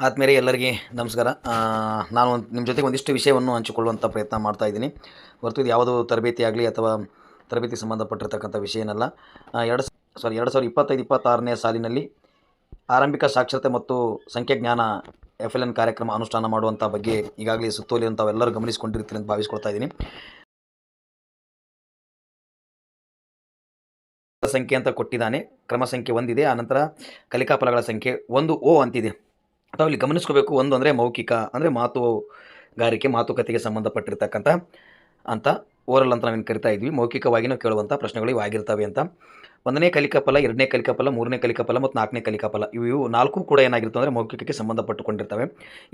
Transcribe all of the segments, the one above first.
ಆದ್ಮೇಲೆ ಎಲ್ಲರಿಗೆ ನಮಸ್ಕಾರ. ನಾನು ಒಂದು ನಿಮ್ಮ ಜೊತೆಗೆ ಒಂದಿಷ್ಟು ವಿಷಯವನ್ನು ಹಂಚಿಕೊಳ್ಳುವಂಥ ಪ್ರಯತ್ನ ಮಾಡ್ತಾ ಇದ್ದೀನಿ. ಹೊರತು ಇದು ಯಾವುದೋ ತರಬೇತಿ ಆಗಲಿ ಅಥವಾ ತರಬೇತಿ ಸಂಬಂಧಪಟ್ಟಿರ್ತಕ್ಕಂಥ ವಿಷಯ ಏನಲ್ಲ. ಆ, ಎರಡು ಸಾರಿ ಎರಡು ಸಾವಿರದ ಇಪ್ಪತ್ತೈದು ಇಪ್ಪತ್ತಾರನೇ ಸಾಲಿನಲ್ಲಿ ಆರಂಭಿಕ ಸಾಕ್ಷರತೆ ಮತ್ತು ಸಂಖ್ಯಾಜ್ಞಾನ ಎಫ್ ಎಲ್ ಎನ್ ಕಾರ್ಯಕ್ರಮ ಅನುಷ್ಠಾನ ಮಾಡುವಂಥ ಬಗ್ಗೆ ಈಗಾಗಲೇ ಸುತ್ತೋಲೆ ಅಂತ ಅಂತ ಭಾವಿಸ್ಕೊಳ್ತಾ ಇದ್ದೀನಿ. ಸಂಖ್ಯೆ ಅಂತ ಕೊಟ್ಟಿದ್ದಾನೆ. ಕ್ರಮ ಸಂಖ್ಯೆ ಒಂದಿದೆ. ಆನಂತರ ಕಲಿಕಾ ಫಲಗಳ ಸಂಖ್ಯೆ ಒಂದು ಓ ಅಂತಿದೆ. ಅಥವಾ ಇಲ್ಲಿ ಗಮನಿಸ್ಕೋಬೇಕು ಒಂದು ಅಂದರೆ ಮೌಖಿಕ, ಅಂದರೆ ಮಾತುಗಾರಿಕೆ, ಮಾತುಕತೆಗೆ ಸಂಬಂಧಪಟ್ಟಿರ್ತಕ್ಕಂಥ ಅಂತ ಓರಲ್ ಅಂತ ನಾವೇನು ಕರಿತಾ ಇದ್ವಿ. ಮೌಖಿಕವಾಗಿ ನಾವು ಕೇಳುವಂಥ ಪ್ರಶ್ನೆಗಳು ಇವಾಗಿರ್ತವೆ ಅಂತ. ಒಂದನೇ ಕಲಿಕಾ ಎರಡನೇ ಕಲಿಕಾ ಮೂರನೇ ಕಲಿಕಾ ಫಲ ಮತ್ತು ನಾಲ್ಕನೇ ಕಲಿಕಾ ಫಲ ಇವು ಇವು ನಾಲ್ಕು ಕೂಡ ಏನಾಗಿರ್ತವೆ ಅಂದರೆ ಮೌಖಿಕಕ್ಕೆ ಸಂಬಂಧಪಟ್ಟುಕೊಂಡಿರ್ತವೆ.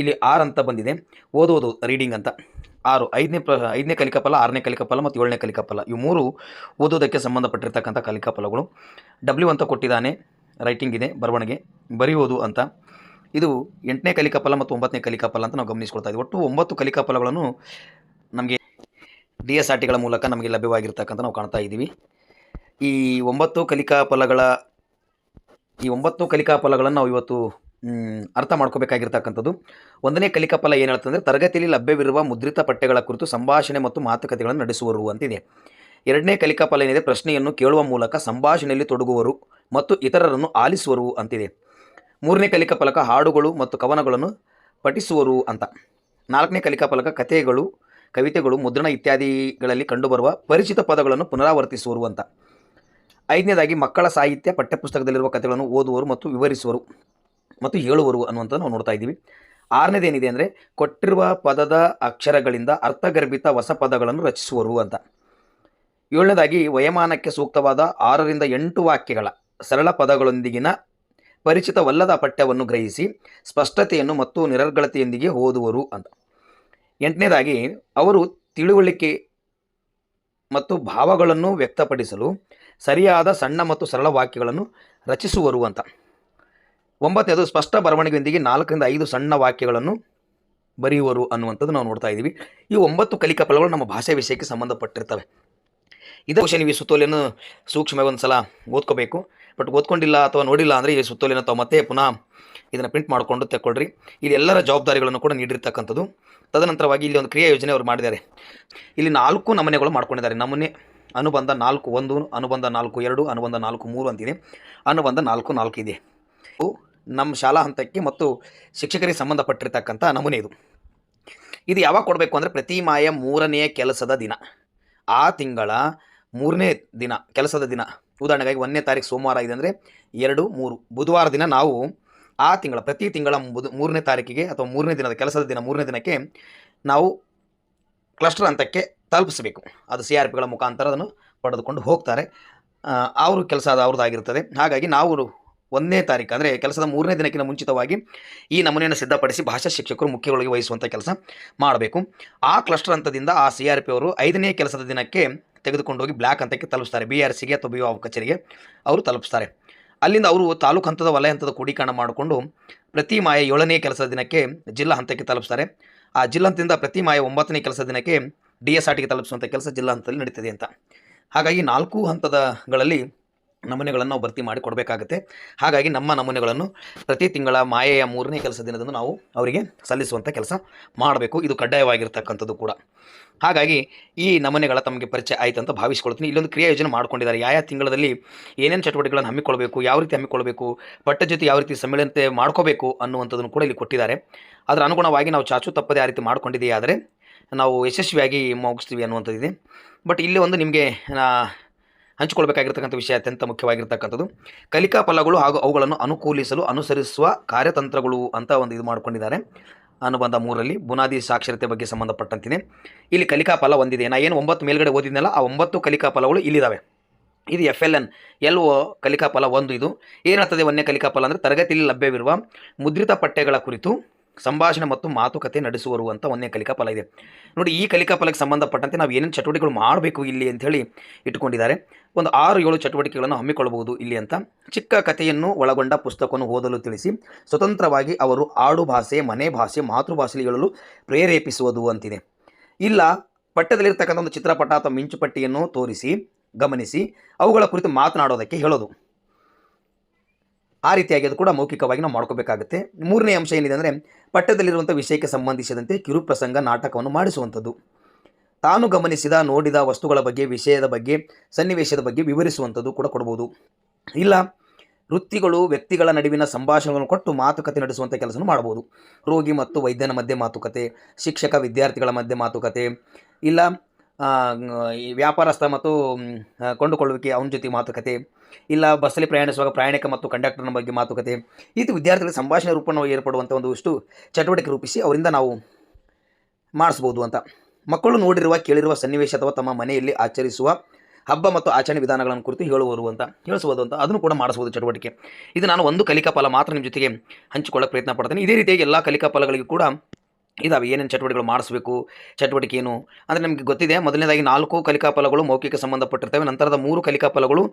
ಇಲ್ಲಿ ಆರ್ ಅಂತ ಬಂದಿದೆ. ಓದೋದು ರೀಡಿಂಗ್ ಅಂತ. ಆರು, ಐದನೇ ಪ್ರ, ಐದನೇ ಕಲಿಕಾ ಆರನೇ ಕಲಿಕಾ ಫಲ ಮತ್ತು ಏಳನೇ ಕಲಿಕಾ ಫಲ ಇವು ಮೂರು ಓದೋದಕ್ಕೆ ಸಂಬಂಧಪಟ್ಟಿರ್ತಕ್ಕಂಥ ಕಲಿಕಾ ಫಲಗಳು ಡಬ್ಲ್ಯೂ ಅಂತ ಕೊಟ್ಟಿದ್ದಾನೆ. ರೈಟಿಂಗ್ ಇದೆ, ಬರವಣಿಗೆ ಬರೆಯೋದು ಅಂತ. ಇದು ಎಂಟನೇ ಕಲಿಕಾ ಮತ್ತು ಒಂಬತ್ತನೇ ಕಲಿಕಾ ಅಂತ ನಾವು ಗಮನಿಸ್ಕೊಳ್ತಾ ಇದ್ದೀವಿ. ಒಟ್ಟು ಒಂಬತ್ತು ಕಲಿಕಾ ಫಲಗಳನ್ನು ನಮಗೆ ಡಿ ಎಸ್ ಆರ್ ಟಿಗಳ ಮೂಲಕ ನಮಗೆ ಲಭ್ಯವಾಗಿರ್ತಕ್ಕಂಥ ನಾವು ಕಾಣ್ತಾ ಇದ್ದೀವಿ. ಈ ಒಂಬತ್ತು ಕಲಿಕಾ ಫಲಗಳ ಈ ಒಂಬತ್ತು ಕಲಿಕಾ ಫಲಗಳನ್ನು ನಾವು ಇವತ್ತು ಅರ್ಥ ಮಾಡ್ಕೋಬೇಕಾಗಿರ್ತಕ್ಕಂಥದ್ದು. ಒಂದನೇ ಕಲಿಕಾ ಫಲ ಏನು ಹೇಳ್ತಂದರೆ, ತರಗತಿಯಲ್ಲಿ ಲಭ್ಯವಿರುವ ಮುದ್ರಿತ ಪಠ್ಯಗಳ ಕುರಿತು ಸಂಭಾಷಣೆ ಮತ್ತು ಮಾತುಕತೆಗಳನ್ನು ನಡೆಸುವರು ಅಂತಿದೆ. ಎರಡನೇ ಕಲಿಕಾ ಫಲ ಏನಿದೆ, ಪ್ರಶ್ನೆಯನ್ನು ಕೇಳುವ ಮೂಲಕ ಸಂಭಾಷಣೆಯಲ್ಲಿ ತೊಡಗುವರು ಮತ್ತು ಇತರರನ್ನು ಆಲಿಸುವರು ಅಂತಿದೆ. ಮೂರನೇ ಕಲಿಕಾ ಫಲಕ ಹಾಡುಗಳು ಮತ್ತು ಕವನಗಳನ್ನು ಪಠಿಸುವರು ಅಂತ. ನಾಲ್ಕನೇ ಕಲಿಕಾ ಫಲಕ ಕಥೆಗಳು, ಕವಿತೆಗಳು, ಮುದ್ರಣ ಇತ್ಯಾದಿಗಳಲ್ಲಿ ಕಂಡುಬರುವ ಪರಿಚಿತ ಪದಗಳನ್ನು ಪುನರಾವರ್ತಿಸುವರು ಅಂತ. ಐದನೇದಾಗಿ ಮಕ್ಕಳ ಸಾಹಿತ್ಯ, ಪಠ್ಯಪುಸ್ತಕದಲ್ಲಿರುವ ಕಥೆಗಳನ್ನು ಓದುವರು ಮತ್ತು ವಿವರಿಸುವರು ಮತ್ತು ಹೇಳುವರು ಅನ್ನುವಂಥ ನಾವು ನೋಡ್ತಾ ಇದ್ದೀವಿ. ಆರನೇದೇನಿದೆ ಅಂದರೆ ಕೊಟ್ಟಿರುವ ಪದದ ಅಕ್ಷರಗಳಿಂದ ಅರ್ಥಗರ್ಭಿತ ಹೊಸ ಪದಗಳನ್ನು ರಚಿಸುವರು ಅಂತ. ಏಳನೇದಾಗಿ ವಯಮಾನಕ್ಕೆ ಸೂಕ್ತವಾದ ಆರರಿಂದ ಎಂಟು ವಾಕ್ಯಗಳ ಸರಳ ಪದಗಳೊಂದಿಗಿನ ಪರಿಚಿತವಲ್ಲದ ಪಠ್ಯವನ್ನು ಗ್ರಹಿಸಿ ಸ್ಪಷ್ಟತೆಯನ್ನು ಮತ್ತು ನಿರರ್ಗಳತೆಯೊಂದಿಗೆ ಓದುವರು ಅಂತ. ಎಂಟನೇದಾಗಿ, ಅವರು ತಿಳುವಳಿಕೆ ಮತ್ತು ಭಾವಗಳನ್ನು ವ್ಯಕ್ತಪಡಿಸಲು ಸರಿಯಾದ, ಸಣ್ಣ ಮತ್ತು ಸರಳ ವಾಕ್ಯಗಳನ್ನು ರಚಿಸುವರು ಅಂತ. ಒಂಬತ್ತನೇದು, ಸ್ಪಷ್ಟ ಬರವಣಿಗೆಯೊಂದಿಗೆ ನಾಲ್ಕರಿಂದ ಐದು ಸಣ್ಣ ವಾಕ್ಯಗಳನ್ನು ಬರೆಯುವರು ಅನ್ನುವಂಥದ್ದು ನಾವು ನೋಡ್ತಾ ಇದ್ದೀವಿ. ಈ ಒಂಬತ್ತು ಕಲಿಕಾ ಫಲಗಳು ನಮ್ಮ ಭಾಷೆ ವಿಷಯಕ್ಕೆ ಸಂಬಂಧಪಟ್ಟಿರ್ತವೆ. ಇದೇ ಬಹುಶಃ ನೀವು ಸುತ್ತೋಲೆಯನ್ನು ಸೂಕ್ಷ್ಮವಾಗಿ ಒಂದು ಸಲ ಓದ್ಕೋಬೇಕು. ಬಟ್ ಓದ್ಕೊಂಡಿಲ್ಲ ಅಥವಾ ನೋಡಿಲ್ಲ ಅಂದರೆ ಈ ಸುತ್ತೋಲಿನ ತಾವು ಮತ್ತೆ ಪುನಃ ಇದನ್ನು ಪ್ರಿಂಟ್ ಮಾಡಿಕೊಂಡು ತೆಕ್ಕೊಳ್ರಿ. ಇಲ್ಲಿ ಎಲ್ಲರ ಜವಾಬ್ದಾರಿಗಳನ್ನು ಕೂಡ ನೀಡಿರ್ತಕ್ಕಂಥದ್ದು. ತದನಂತರವಾಗಿ ಇಲ್ಲಿ ಒಂದು ಕ್ರಿಯಾ ಯೋಜನೆ ಅವರು ಮಾಡಿದ್ದಾರೆ. ಇಲ್ಲಿ ನಾಲ್ಕು ನಮೂನೆಗಳು ಮಾಡ್ಕೊಂಡಿದ್ದಾರೆ. ನಮೂನೆ ಅನುಬಂಧ ನಾಲ್ಕು ಒಂದು, ಅನುಬಂಧ ನಾಲ್ಕು ಎರಡು, ಅನುಬಂಧ ನಾಲ್ಕು ಮೂರು ಅಂತಿದೆ. ಅನುಬಂಧ ನಾಲ್ಕು ನಾಲ್ಕು ಇದೆ ನಮ್ಮ ಶಾಲಾ ಹಂತಕ್ಕೆ ಮತ್ತು ಶಿಕ್ಷಕರಿಗೆ ಸಂಬಂಧಪಟ್ಟಿರ್ತಕ್ಕಂಥ ನಮೂನೆ ಇದು. ಇದು ಯಾವಾಗ ಕೊಡಬೇಕು ಅಂದರೆ ಪ್ರತಿ ಮಾಯ ಮೂರನೆಯ ಕೆಲಸದ ದಿನ. ಆ ತಿಂಗಳ ಮೂರನೇ ದಿನ, ಕೆಲಸದ ದಿನ. ಉದಾಹರಣೆಗಾಗಿ ಒಂದನೇ ತಾರೀಕು ಸೋಮವಾರ ಇದೆ ಅಂದರೆ ಎರಡು, ಮೂರು. ಬುಧವಾರ ದಿನ ನಾವು ಆ ತಿಂಗಳ, ಪ್ರತಿ ತಿಂಗಳ ಮೂರನೇ ತಾರೀಕಿಗೆ ಅಥವಾ ಮೂರನೇ ದಿನದ ಕೆಲಸದ ದಿನ, ಮೂರನೇ ದಿನಕ್ಕೆ ನಾವು ಕ್ಲಸ್ಟರ್ ಹಂತಕ್ಕೆ ತಲುಪಿಸಬೇಕು. ಅದು ಸಿ ಆರ್ ಪಿಗಳ ಮುಖಾಂತರ ಅದನ್ನು ಪಡೆದುಕೊಂಡು ಹೋಗ್ತಾರೆ. ಅವರು ಕೆಲಸ ಅದು ಅವ್ರದ್ದಾಗಿರ್ತದೆ ಹಾಗಾಗಿ ನಾವು ಒಂದನೇ ತಾರೀಕು ಅಂದರೆ ಕೆಲಸದ ಮೂರನೇ ದಿನಕ್ಕಿಂತ ಮುಂಚಿತವಾಗಿ ಈ ನಮೂನೆಯನ್ನು ಸಿದ್ಧಪಡಿಸಿ ಭಾಷಾ ಶಿಕ್ಷಕರು ಮುಖ್ಯಗಳಿಗೆ ವಹಿಸುವಂಥ ಕೆಲಸ ಮಾಡಬೇಕು. ಆ ಕ್ಲಸ್ಟರ್ ಹಂತದಿಂದ ಆ ಸಿ ಆರ್ ಪಿ ಅವರು ಐದನೇ ಕೆಲಸದ ದಿನಕ್ಕೆ ತೆಗೆದುಕೊಂಡು ಹೋಗಿ ಬ್ಲಾಕ್ ಹಂತಕ್ಕೆ ತಲುಪಿಸ್ತಾರೆ. ಬಿ ಆರ್ ಸಿಗೆ ಅಥವಾ ಬಿ ಓ ಕಚೇರಿಗೆ ಅವರು ತಲುಪಿಸ್ತಾರೆ. ಅಲ್ಲಿಂದ ಅವರು ತಾಲೂಕು ಹಂತದ ವಲಯ ಹಂತದ ಕ್ರೋಢೀಕರಣ ಮಾಡಿಕೊಂಡು ಪ್ರತಿ ಮಾಯ ಏಳನೇ ಕೆಲಸದ ದಿನಕ್ಕೆ ಜಿಲ್ಲಾ ಹಂತಕ್ಕೆ ತಲುಪಿಸ್ತಾರೆ. ಆ ಜಿಲ್ಲಾ ಹಂತದಿಂದ ಪ್ರತಿ ಮಾಯ ಒಂಬತ್ತನೇ ಕೆಲಸದ ದಿನಕ್ಕೆ ಡಿ ಎಸ್ ಆರ್ ಟಿಗೆ ತಲುಪಿಸುವಂಥ ಕೆಲಸ ಜಿಲ್ಲಾ ಹಂತದಲ್ಲಿ ನಡೀತದೆ ಅಂತ. ಹಾಗಾಗಿ ನಾಲ್ಕು ಹಂತದಗಳಲ್ಲಿ ನಮೂನೆಗಳನ್ನು ನಾವು ಭರ್ತಿ ಮಾಡಿ ಕೊಡಬೇಕಾಗುತ್ತೆ. ಹಾಗಾಗಿ ನಮ್ಮ ನಮೂನೆಗಳನ್ನು ಪ್ರತಿ ತಿಂಗಳ ಮಾಯೆಯ ಮೂರನೇ ಕೆಲಸ ದಿನದಂದು ನಾವು ಅವರಿಗೆ ಸಲ್ಲಿಸುವಂಥ ಕೆಲಸ ಮಾಡಬೇಕು. ಇದು ಕಡ್ಡಾಯವಾಗಿರ್ತಕ್ಕಂಥದ್ದು ಕೂಡ. ಹಾಗಾಗಿ ಈ ನಮೂನೆಗಳ ತಮಗೆ ಪರಿಚಯ ಆಯಿತು ಅಂತ ಭಾವಿಸ್ಕೊಳ್ತೀನಿ. ಇಲ್ಲೊಂದು ಕ್ರಿಯಾ ಯೋಜನೆ ಮಾಡ್ಕೊಂಡಿದ್ದಾರೆ. ಯಾವ ಯಾವ ತಿಂಗಳಲ್ಲಿ ಏನೇನು ಚಟುವಟಿಕೆಗಳನ್ನು ಹಮ್ಮಿಕೊಳ್ಬೇಕು, ಯಾವ ರೀತಿ ಹಮ್ಮಿಕೊಳ್ಬೇಕು, ಪಟ್ಟ ಜೊತೆ ಯಾವ ರೀತಿ ಸಮ್ಮಿಳನತೆ ಮಾಡ್ಕೋಬೇಕು ಅನ್ನುವಂಥದ್ದನ್ನು ಕೂಡ ಇಲ್ಲಿ ಕೊಟ್ಟಿದ್ದಾರೆ. ಅದರ ಅನುಗುಣವಾಗಿ ನಾವು ಚಾಚು ತಪ್ಪದೆ ಆ ರೀತಿ ಮಾಡ್ಕೊಂಡಿದೆಯೇ ಆದರೆ ನಾವು ಯಶಸ್ವಿಯಾಗಿ ಮುಗಿಸ್ತೀವಿ ಅನ್ನುವಂಥದ್ದಿದೆ. ಬಟ್ ಇಲ್ಲಿ ಒಂದು ನಿಮಗೆ ಹಂಚಿಕೊಳ್ಬೇಕಾಗಿರ್ತಕ್ಕಂಥ ವಿಷಯ ಅತ್ಯಂತ ಮುಖ್ಯವಾಗಿರ್ತಕ್ಕಂಥದ್ದು. ಕಲಿಕಾ ಫಲಗಳು ಹಾಗೂ ಅವುಗಳನ್ನು ಅನುಕೂಲಿಸಲು ಅನುಸರಿಸುವ ಕಾರ್ಯತಂತ್ರಗಳು ಅಂತ ಒಂದು ಇದು ಮಾಡ್ಕೊಂಡಿದ್ದಾರೆ. ಅನುಬಂಧ ಮೂರರಲ್ಲಿ ಬುನಾದಿ ಸಾಕ್ಷರತೆ ಬಗ್ಗೆ ಸಂಬಂಧಪಟ್ಟಂತಿದೆ ಇಲ್ಲಿ ಕಲಿಕಾ ಫಲ ಒಂದಿದೆ. ನಾ ಏನು ಒಂಬತ್ತು ಮೇಲ್ಗಡೆ ಓದಿದ್ನಲ್ಲ, ಆ ಒಂಬತ್ತು ಕಲಿಕಾ ಫಲಗಳು ಇಲ್ಲಿದ್ದಾವೆ ಇದು F L N L O ಕಲಿಕಾ ಫಲ ಒಂದು ಇದು. ಏನಾಗ್ತದೆ ಒಂದನೇ ಕಲಿಕಾ ಫಲ ಅಂದರೆ ತರಗತಿಯಲ್ಲಿ ಲಭ್ಯವಿರುವ ಮುದ್ರಿತ ಪಠ್ಯಗಳ ಕುರಿತು. ಸಂಭಾಷಣೆ ಮತ್ತು ಮಾತುಕತೆ ನಡೆಸುವರು ಅಂತ ಒಂದೇ ಕಲಿಕಾ ಫಲ ಇದೆ. ನೋಡಿ, ಈ ಕಲಿಕಾ ಫಲಕ್ಕೆ ಸಂಬಂಧಪಟ್ಟಂತೆ ನಾವು ಏನೇನು ಚಟುವಟಿಕೆಗಳು ಮಾಡಬೇಕು ಇಲ್ಲಿ ಅಂಥೇಳಿ ಇಟ್ಕೊಂಡಿದ್ದಾರೆ ಒಂದು ಆರು, ಏಳು ಚಟುವಟಿಕೆಗಳನ್ನು ಹಮ್ಮಿಕೊಳ್ಳಬಹುದು ಇಲ್ಲಿ ಅಂತ. ಚಿಕ್ಕ ಕಥೆಯನ್ನು ಒಳಗೊಂಡ ಪುಸ್ತಕವನ್ನು ಓದಲು ತಿಳಿಸಿ, ಸ್ವತಂತ್ರವಾಗಿ ಅವರು ಆಡು ಭಾಷೆ, ಮನೆ ಭಾಷೆ, ಮಾತೃಭಾಷೆಯಲ್ಲಿ ಹೇಳಲು ಪ್ರೇರೇಪಿಸುವುದು ಅಂತಿದೆ. ಇಲ್ಲ, ಪಠ್ಯದಲ್ಲಿರ್ತಕ್ಕಂಥ ಒಂದು ಚಿತ್ರಪಟ ಅಥವಾ ಮಿಂಚುಪಟ್ಟಿಯನ್ನು ತೋರಿಸಿ, ಗಮನಿಸಿ, ಅವುಗಳ ಕುರಿತು ಮಾತನಾಡೋದಕ್ಕೆ ಹೇಳೋದು. ಆ ರೀತಿಯಾಗಿ ಅದು ಕೂಡ ಮೌಖಿಕವಾಗಿ ನಾವು ಮಾಡ್ಕೋಬೇಕಾಗುತ್ತೆ. ಮೂರನೇ ಅಂಶ ಏನಿದೆ ಅಂದರೆ ಪಠ್ಯದಲ್ಲಿರುವಂಥ ವಿಷಯಕ್ಕೆ ಸಂಬಂಧಿಸಿದಂತೆ ಕಿರುಪ್ರಸಂಗ ನಾಟಕವನ್ನು ಮಾಡಿಸುವಂಥದ್ದು. ತಾನು ಗಮನಿಸಿದ, ನೋಡಿದ ವಸ್ತುಗಳ ಬಗ್ಗೆ, ವಿಷಯದ ಬಗ್ಗೆ, ಸನ್ನಿವೇಶದ ಬಗ್ಗೆ ವಿವರಿಸುವಂಥದ್ದು ಕೂಡ ಕೊಡ್ಬೋದು. ಇಲ್ಲ, ವೃತ್ತಿಗಳು ವ್ಯಕ್ತಿಗಳ ನಡುವಿನ ಸಂಭಾಷಣೆಗಳನ್ನು ಕೊಟ್ಟು ಮಾತುಕತೆ ನಡೆಸುವಂಥ ಕೆಲಸವನ್ನು ಮಾಡ್ಬೋದು. ರೋಗಿ ಮತ್ತು ವೈದ್ಯನ ಮಧ್ಯೆ ಮಾತುಕತೆ, ಶಿಕ್ಷಕ ವಿದ್ಯಾರ್ಥಿಗಳ ಮಧ್ಯೆ ಮಾತುಕತೆ, ಇಲ್ಲ ಈ ವ್ಯಾಪಾರಸ್ಥ ಮತ್ತು ಕೊಂಡುಕೊಳ್ಳುವಿಕೆ ಅವನ ಜೊತೆ ಮಾತುಕತೆ, ಇಲ್ಲ ಬಸ್ಸಲ್ಲಿ ಪ್ರಯಾಣಿಸುವಾಗ ಪ್ರಯಾಣಿಕ ಮತ್ತು ಕಂಡಕ್ಟರ್ನ ಬಗ್ಗೆ ಮಾತುಕತೆ ಇದು ವಿದ್ಯಾರ್ಥಿಗಳಿಗೆ ವಿದ್ಯಾರ್ಥಿಗಳ ಸಂಭಾಷಣೆ ರೂಪವನ್ನು ಏರ್ಪಡುವಂಥ ಇಷ್ಟು ಚಟುವಟಿಕೆ ರೂಪಿಸಿ ಅವರಿಂದ ನಾವು ಮಾಡಿಸ್ಬೋದು ಅಂತ. ಮಕ್ಕಳು ನೋಡಿರುವ, ಕೇಳಿರುವ, ಸನ್ನಿವೇಶ ಅಥವಾ ತಮ್ಮ ಮನೆಯಲ್ಲಿ ಆಚರಿಸುವ ಹಬ್ಬ ಮತ್ತು ಆಚರಣೆ ವಿಧಾನಗಳನ್ನು ಕುರಿತು ಹೇಳುವರು ಅಂತ ಹೇಳಿಸ್ಬೋದು ಅಂತ, ಅದನ್ನು ಕೂಡ ಮಾಡಿಸ್ಬೋದು ಚಟುವಟಿಕೆ. ಇದು ನಾನು ಒಂದು ಕಲಿಕಾ ಮಾತ್ರ ನಿಮ್ಮ ಜೊತೆಗೆ ಹಂಚಿಕೊಳ್ಳೋಕೆ ಪ್ರಯತ್ನ ಪಡ್ತೇನೆ. ಇದೇ ರೀತಿಯಾಗಿ ಎಲ್ಲ ಕಲಿಕಾ ಕೂಡ ಇದಾವೆ ಏನೇನು ಚಟುವಟಿಕೆಗಳು ಮಾಡಿಸ್ಬೇಕು, ಚಟುವಟಿಕೆ ಏನು? ಅಂದರೆ ನಮಗೆ ಗೊತ್ತಿದೆ, ಮೊದಲನೇದಾಗಿ ನಾಲ್ಕು ಕಲಿಕಾ ಫಲಗಳು ಮೌಖಿಕ ಸಂಬಂಧಪಟ್ಟಿರ್ತವೆ, ನಂತರದ ಮೂರು ಕಲಿಕಾ ಫಲಗಳು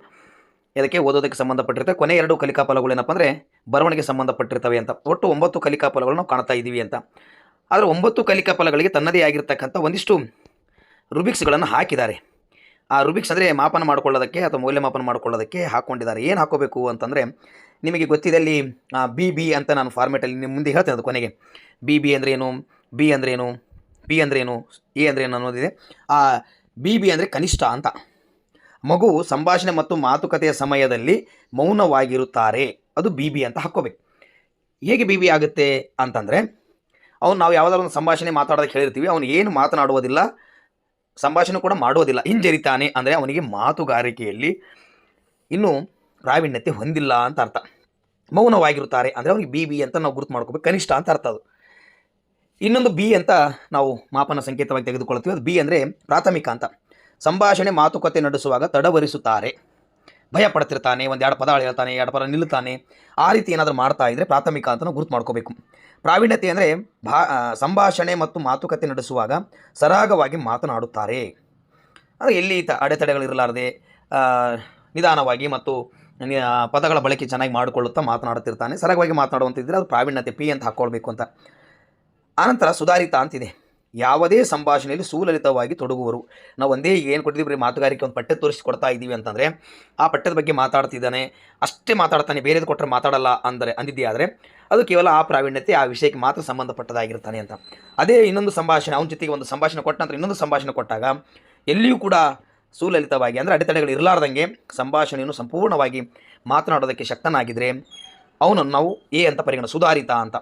ಇದಕ್ಕೆ ಓದೋದಕ್ಕೆ ಸಂಬಂಧಪಟ್ಟಿರ್ತವೆ, ಕೊನೆ ಎರಡು ಕಲಿಕಾ ಫಲಗಳು ಏನಪ್ಪ ಅಂದರೆ ಬರವಣಿಗೆ ಸಂಬಂಧಪಟ್ಟಿರ್ತವೆ ಅಂತ. ಒಟ್ಟು ಒಂಬತ್ತು ಕಲಿಕಾ ಫಲಗಳು ನಾವು ಕಾಣ್ತಾ ಇದ್ದೀವಿ ಅಂತ. ಆದರೆ ಒಂಬತ್ತು ಕಲಿಕಾ ಫಲಗಳಿಗೆ ತನ್ನದೇ ಆಗಿರ್ತಕ್ಕಂಥ ಒಂದಿಷ್ಟು ರುಬಿಕ್ಸ್ಗಳನ್ನು ಹಾಕಿದ್ದಾರೆ. ಆ ರುಬಿಕ್ಸ್ ಅಂದರೆ ಮಾಪನ ಮಾಡ್ಕೊಳ್ಳೋದಕ್ಕೆ ಅಥವಾ ಮೌಲ್ಯಮಾಪನ ಮಾಡ್ಕೊಳ್ಳೋದಕ್ಕೆ ಹಾಕ್ಕೊಂಡಿದ್ದಾರೆ ಏನು ಹಾಕೋಬೇಕು ಅಂತಂದರೆ ನಿಮಗೆ ಗೊತ್ತಿದ್ದಲ್ಲಿ ಬಿ ಬಿ ಅಂತ ನಾನು ಫಾರ್ಮೇಟಲ್ಲಿ ನಿಮ್ಮ ಮುಂದೆ ಹೇಳ್ತೇನೆ ಅದು ಕೊನೆಗೆ. ಬಿ ಬಿ ಅಂದ್ರೇನು ಬಿ ಅಂದ್ರೇನು ಪಿ ಅಂದ್ರೇನು ಎ ಅಂದ್ರೇನು ಅನ್ನೋದಿದೆ. ಆ ಬಿ ಬಿ ಅಂದರೆ ಕನಿಷ್ಠ ಅಂತ. ಮಗು ಸಂಭಾಷಣೆ ಮತ್ತು ಮಾತುಕತೆಯ ಸಮಯದಲ್ಲಿ ಮೌನವಾಗಿರುತ್ತಾರೆ. ಅದು ಬಿ ಬಿ ಅಂತ ಹಾಕ್ಕೋಬೇಕು. ಹೇಗೆ ಬಿ ಬಿ ಆಗುತ್ತೆ ಅಂತಂದರೆ, ಅವನು ನಾವು ಯಾವುದಾದ್ರು ಒಂದು ಸಂಭಾಷಣೆ ಮಾತಾಡೋದಕ್ಕೆ ಹೇಳಿರ್ತೀವಿ, ಅವನು ಏನು ಮಾತನಾಡುವುದಿಲ್ಲ, ಸಂಭಾಷಣೆ ಕೂಡ ಮಾಡುವುದಿಲ್ಲ. ಹಿಂಜರಿತಾನೆ ಅಂದರೆ ಅವನಿಗೆ ಮಾತುಗಾರಿಕೆಯಲ್ಲಿ ಇನ್ನೂ ಪ್ರಾವೀಣ್ಯತೆ ಹೊಂದಿಲ್ಲ ಅಂತ ಅರ್ಥ. ಮೌನವಾಗಿರುತ್ತಾರೆ ಅಂದರೆ ಅವ್ರಿಗೆ ಬಿ ಬಿ ಅಂತ ನಾವು ಗುರುತು ಮಾಡ್ಕೋಬೇಕು. ಕನಿಷ್ಠ ಅಂತ ಅರ್ಥ ಅದು. ಇನ್ನೊಂದು ಬಿ ಅಂತ ನಾವು ಮಾಪನ ಸಂಕೇತವಾಗಿ ತೆಗೆದುಕೊಳ್ತೀವಿ ಅದು ಬಿ ಅಂದರೆ ಪ್ರಾಥಮಿಕ ಅಂತ. ಸಂಭಾಷಣೆ, ಮಾತುಕತೆ ನಡೆಸುವಾಗ ತಡವರಿಸುತ್ತಾರೆ. ಭಯ ಪಡ್ತಿರ್ತಾನೆ ಒಂದು ಎರಡು ಪದ ಹೇಳ್ತಾನೆ ಎರಡು ಪದ ನಿಲ್ಲುತ್ತಾನೆ. ಆ ರೀತಿ ಏನಾದರೂ ಮಾಡ್ತಾ ಇದ್ದರೆ ಪ್ರಾಥಮಿಕ ಅಂತ ನಾವು ಗುರುತು ಮಾಡ್ಕೋಬೇಕು. ಪ್ರಾವೀಣ್ಯತೆ ಅಂದರೆ ಭಾ ಸಂಭಾಷಣೆ ಮತ್ತು ಮಾತುಕತೆ ನಡೆಸುವಾಗ ಸರಾಗವಾಗಿ ಮಾತನಾಡುತ್ತಾರೆ. ಅಂದರೆ ಎಲ್ಲಿ ತ, ಅಡೆತಡೆಗಳಿರಲಾರದೆ ನಿಧಾನವಾಗಿ ಮತ್ತು ಪದಗಳ ಬಳಕೆ ಚೆನ್ನಾಗಿ ಮಾಡಿಕೊಳ್ಳುತ್ತಾ ಮಾತನಾಡುತ್ತಿರ್ತಾನೆ. ಸರಾಗವಾಗಿ ಮಾತನಾಡುವಂತಿದ್ದರೆ ಅದು ಪ್ರಾವೀಣ್ಯತೆ ಪಿ ಅಂತ ಹಾಕ್ಕೊಳ್ಬೇಕು ಅಂತ. ಆನಂತರ ಸುಧಾರಿತ ಅಂತಿದೆ. ಯಾವುದೇ ಸಂಭಾಷಣೆಯಲ್ಲಿ ಸುಲಲಿತವಾಗಿ ತೊಡಗುವರು. ನಾವು ಒಂದೇ ಏನು ಕೊಟ್ಟಿದ್ದೀವಿ, ಬರೀ ಮಾತುಗಾರಿಕೆ ಒಂದು ಪಠ್ಯ ತೋರಿಸಿ ಕೊಡ್ತಾ ಇದ್ದೀವಿ ಅಂತಂದರೆ, ಆ ಪಠ್ಯದ ಬಗ್ಗೆ ಮಾತಾಡ್ತಿದ್ದಾನೆ, ಅಷ್ಟೇ ಮಾತಾಡ್ತಾನೆ, ಬೇರೆದು ಕೊಟ್ಟರೆ ಮಾತಾಡಲ್ಲ ಅಂದರೆ ಅಂದಿದೆಯಾದರೆ ಅದು ಕೇವಲ ಆ ಪ್ರಾವೀಣ್ಯತೆ, ಆ ವಿಷಯಕ್ಕೆ ಮಾತ್ರ ಸಂಬಂಧಪಟ್ಟದಾಗಿರ್ತಾನೆ ಅಂತ. ಅದೇ ಇನ್ನೊಂದು ಸಂಭಾಷಣೆ, ಅವನ ಜೊತೆಗೆ ಒಂದು ಸಂಭಾಷಣೆ ಕೊಟ್ಟ ನಂತರ ಇನ್ನೊಂದು ಸಂಭಾಷಣೆ ಕೊಟ್ಟಾಗ, ಎಲ್ಲಿಯೂ ಕೂಡ ಸುಲಲಿತವಾಗಿ ಅಂದರೆ ಅಡೆತಡೆಗಳು ಇರಲಾರ್ದಂಗೆ ಸಂಭಾಷಣೆಯನ್ನು ಸಂಪೂರ್ಣವಾಗಿ ಮಾತನಾಡೋದಕ್ಕೆ ಶಕ್ತನಾಗಿದ್ದರೆ ಅವನನ್ನು ನಾವು ಎ ಅಂತ ಪರಿಗಣ ಸುಧಾರಿತ ಅಂತ.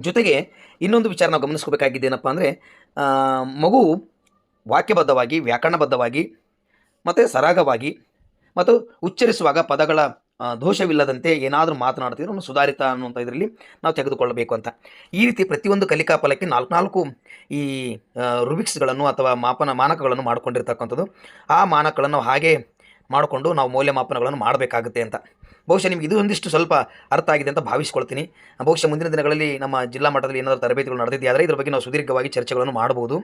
ಜೊತೆಗೆ ಇನ್ನೊಂದು ವಿಚಾರ ನಾವು ಗಮನಿಸ್ಕೋಬೇಕಾಗಿದ್ದೇನಪ್ಪ ಅಂದರೆ ಮಗು ವಾಕ್ಯಬದ್ಧವಾಗಿ, ವ್ಯಾಕರಣಬದ್ಧವಾಗಿ, ಮತ್ತು ಸರಾಗವಾಗಿ, ಮತ್ತು ಉಚ್ಚರಿಸುವಾಗ ಪದಗಳ ದೋಷವಿಲ್ಲದಂತೆ ಏನಾದರೂ ಮಾತನಾಡ್ತಿದ್ರು ಸುಧಾರಿತ ಅನ್ನುವಂಥ ಇದರಲ್ಲಿ ನಾವು ತೆಗೆದುಕೊಳ್ಳಬೇಕು ಅಂತ. ಈ ರೀತಿ ಪ್ರತಿಯೊಂದು ಕಲಿಕಾ ಫಲಕ್ಕೆ ನಾಲ್ಕು ನಾಲ್ಕು ಈ ರುಬಿಕ್ಸ್ಗಳನ್ನು ಅಥವಾ ಮಾಪನ ಮಾನಕಗಳನ್ನು ಮಾಡಿಕೊಂಡಿರ್ತಕ್ಕಂಥದ್ದು. ಆ ಮಾನಕಗಳನ್ನು ಹಾಗೆ ಮಾಡಿಕೊಂಡು ನಾವು ಮೌಲ್ಯಮಾಪನಗಳನ್ನು ಮಾಡಬೇಕಾಗುತ್ತೆ ಅಂತ. ಬಹುಶಃ ನಿಮಗೆ ಇದು ಒಂದಿಷ್ಟು ಸ್ವಲ್ಪ ಅರ್ಥ ಆಗಿದೆ ಅಂತ ಭಾವಿಸ್ಕೊಳ್ತೀನಿ. ಬಹುಶಃ ಮುಂದಿನ ದಿನಗಳಲ್ಲಿ ನಮ್ಮ ಜಿಲ್ಲಾ ಮಟ್ಟದಲ್ಲಿ ಏನಾದರೂ ತರಬೇತಿಗಳು ನಡೆದಿದೆಯಾದರೆ ಇದ್ರ ಬಗ್ಗೆ ನಾವು ಸುದೀರ್ಘವಾಗಿ ಚರ್ಚೆಗಳನ್ನು ಮಾಡಬಹುದು.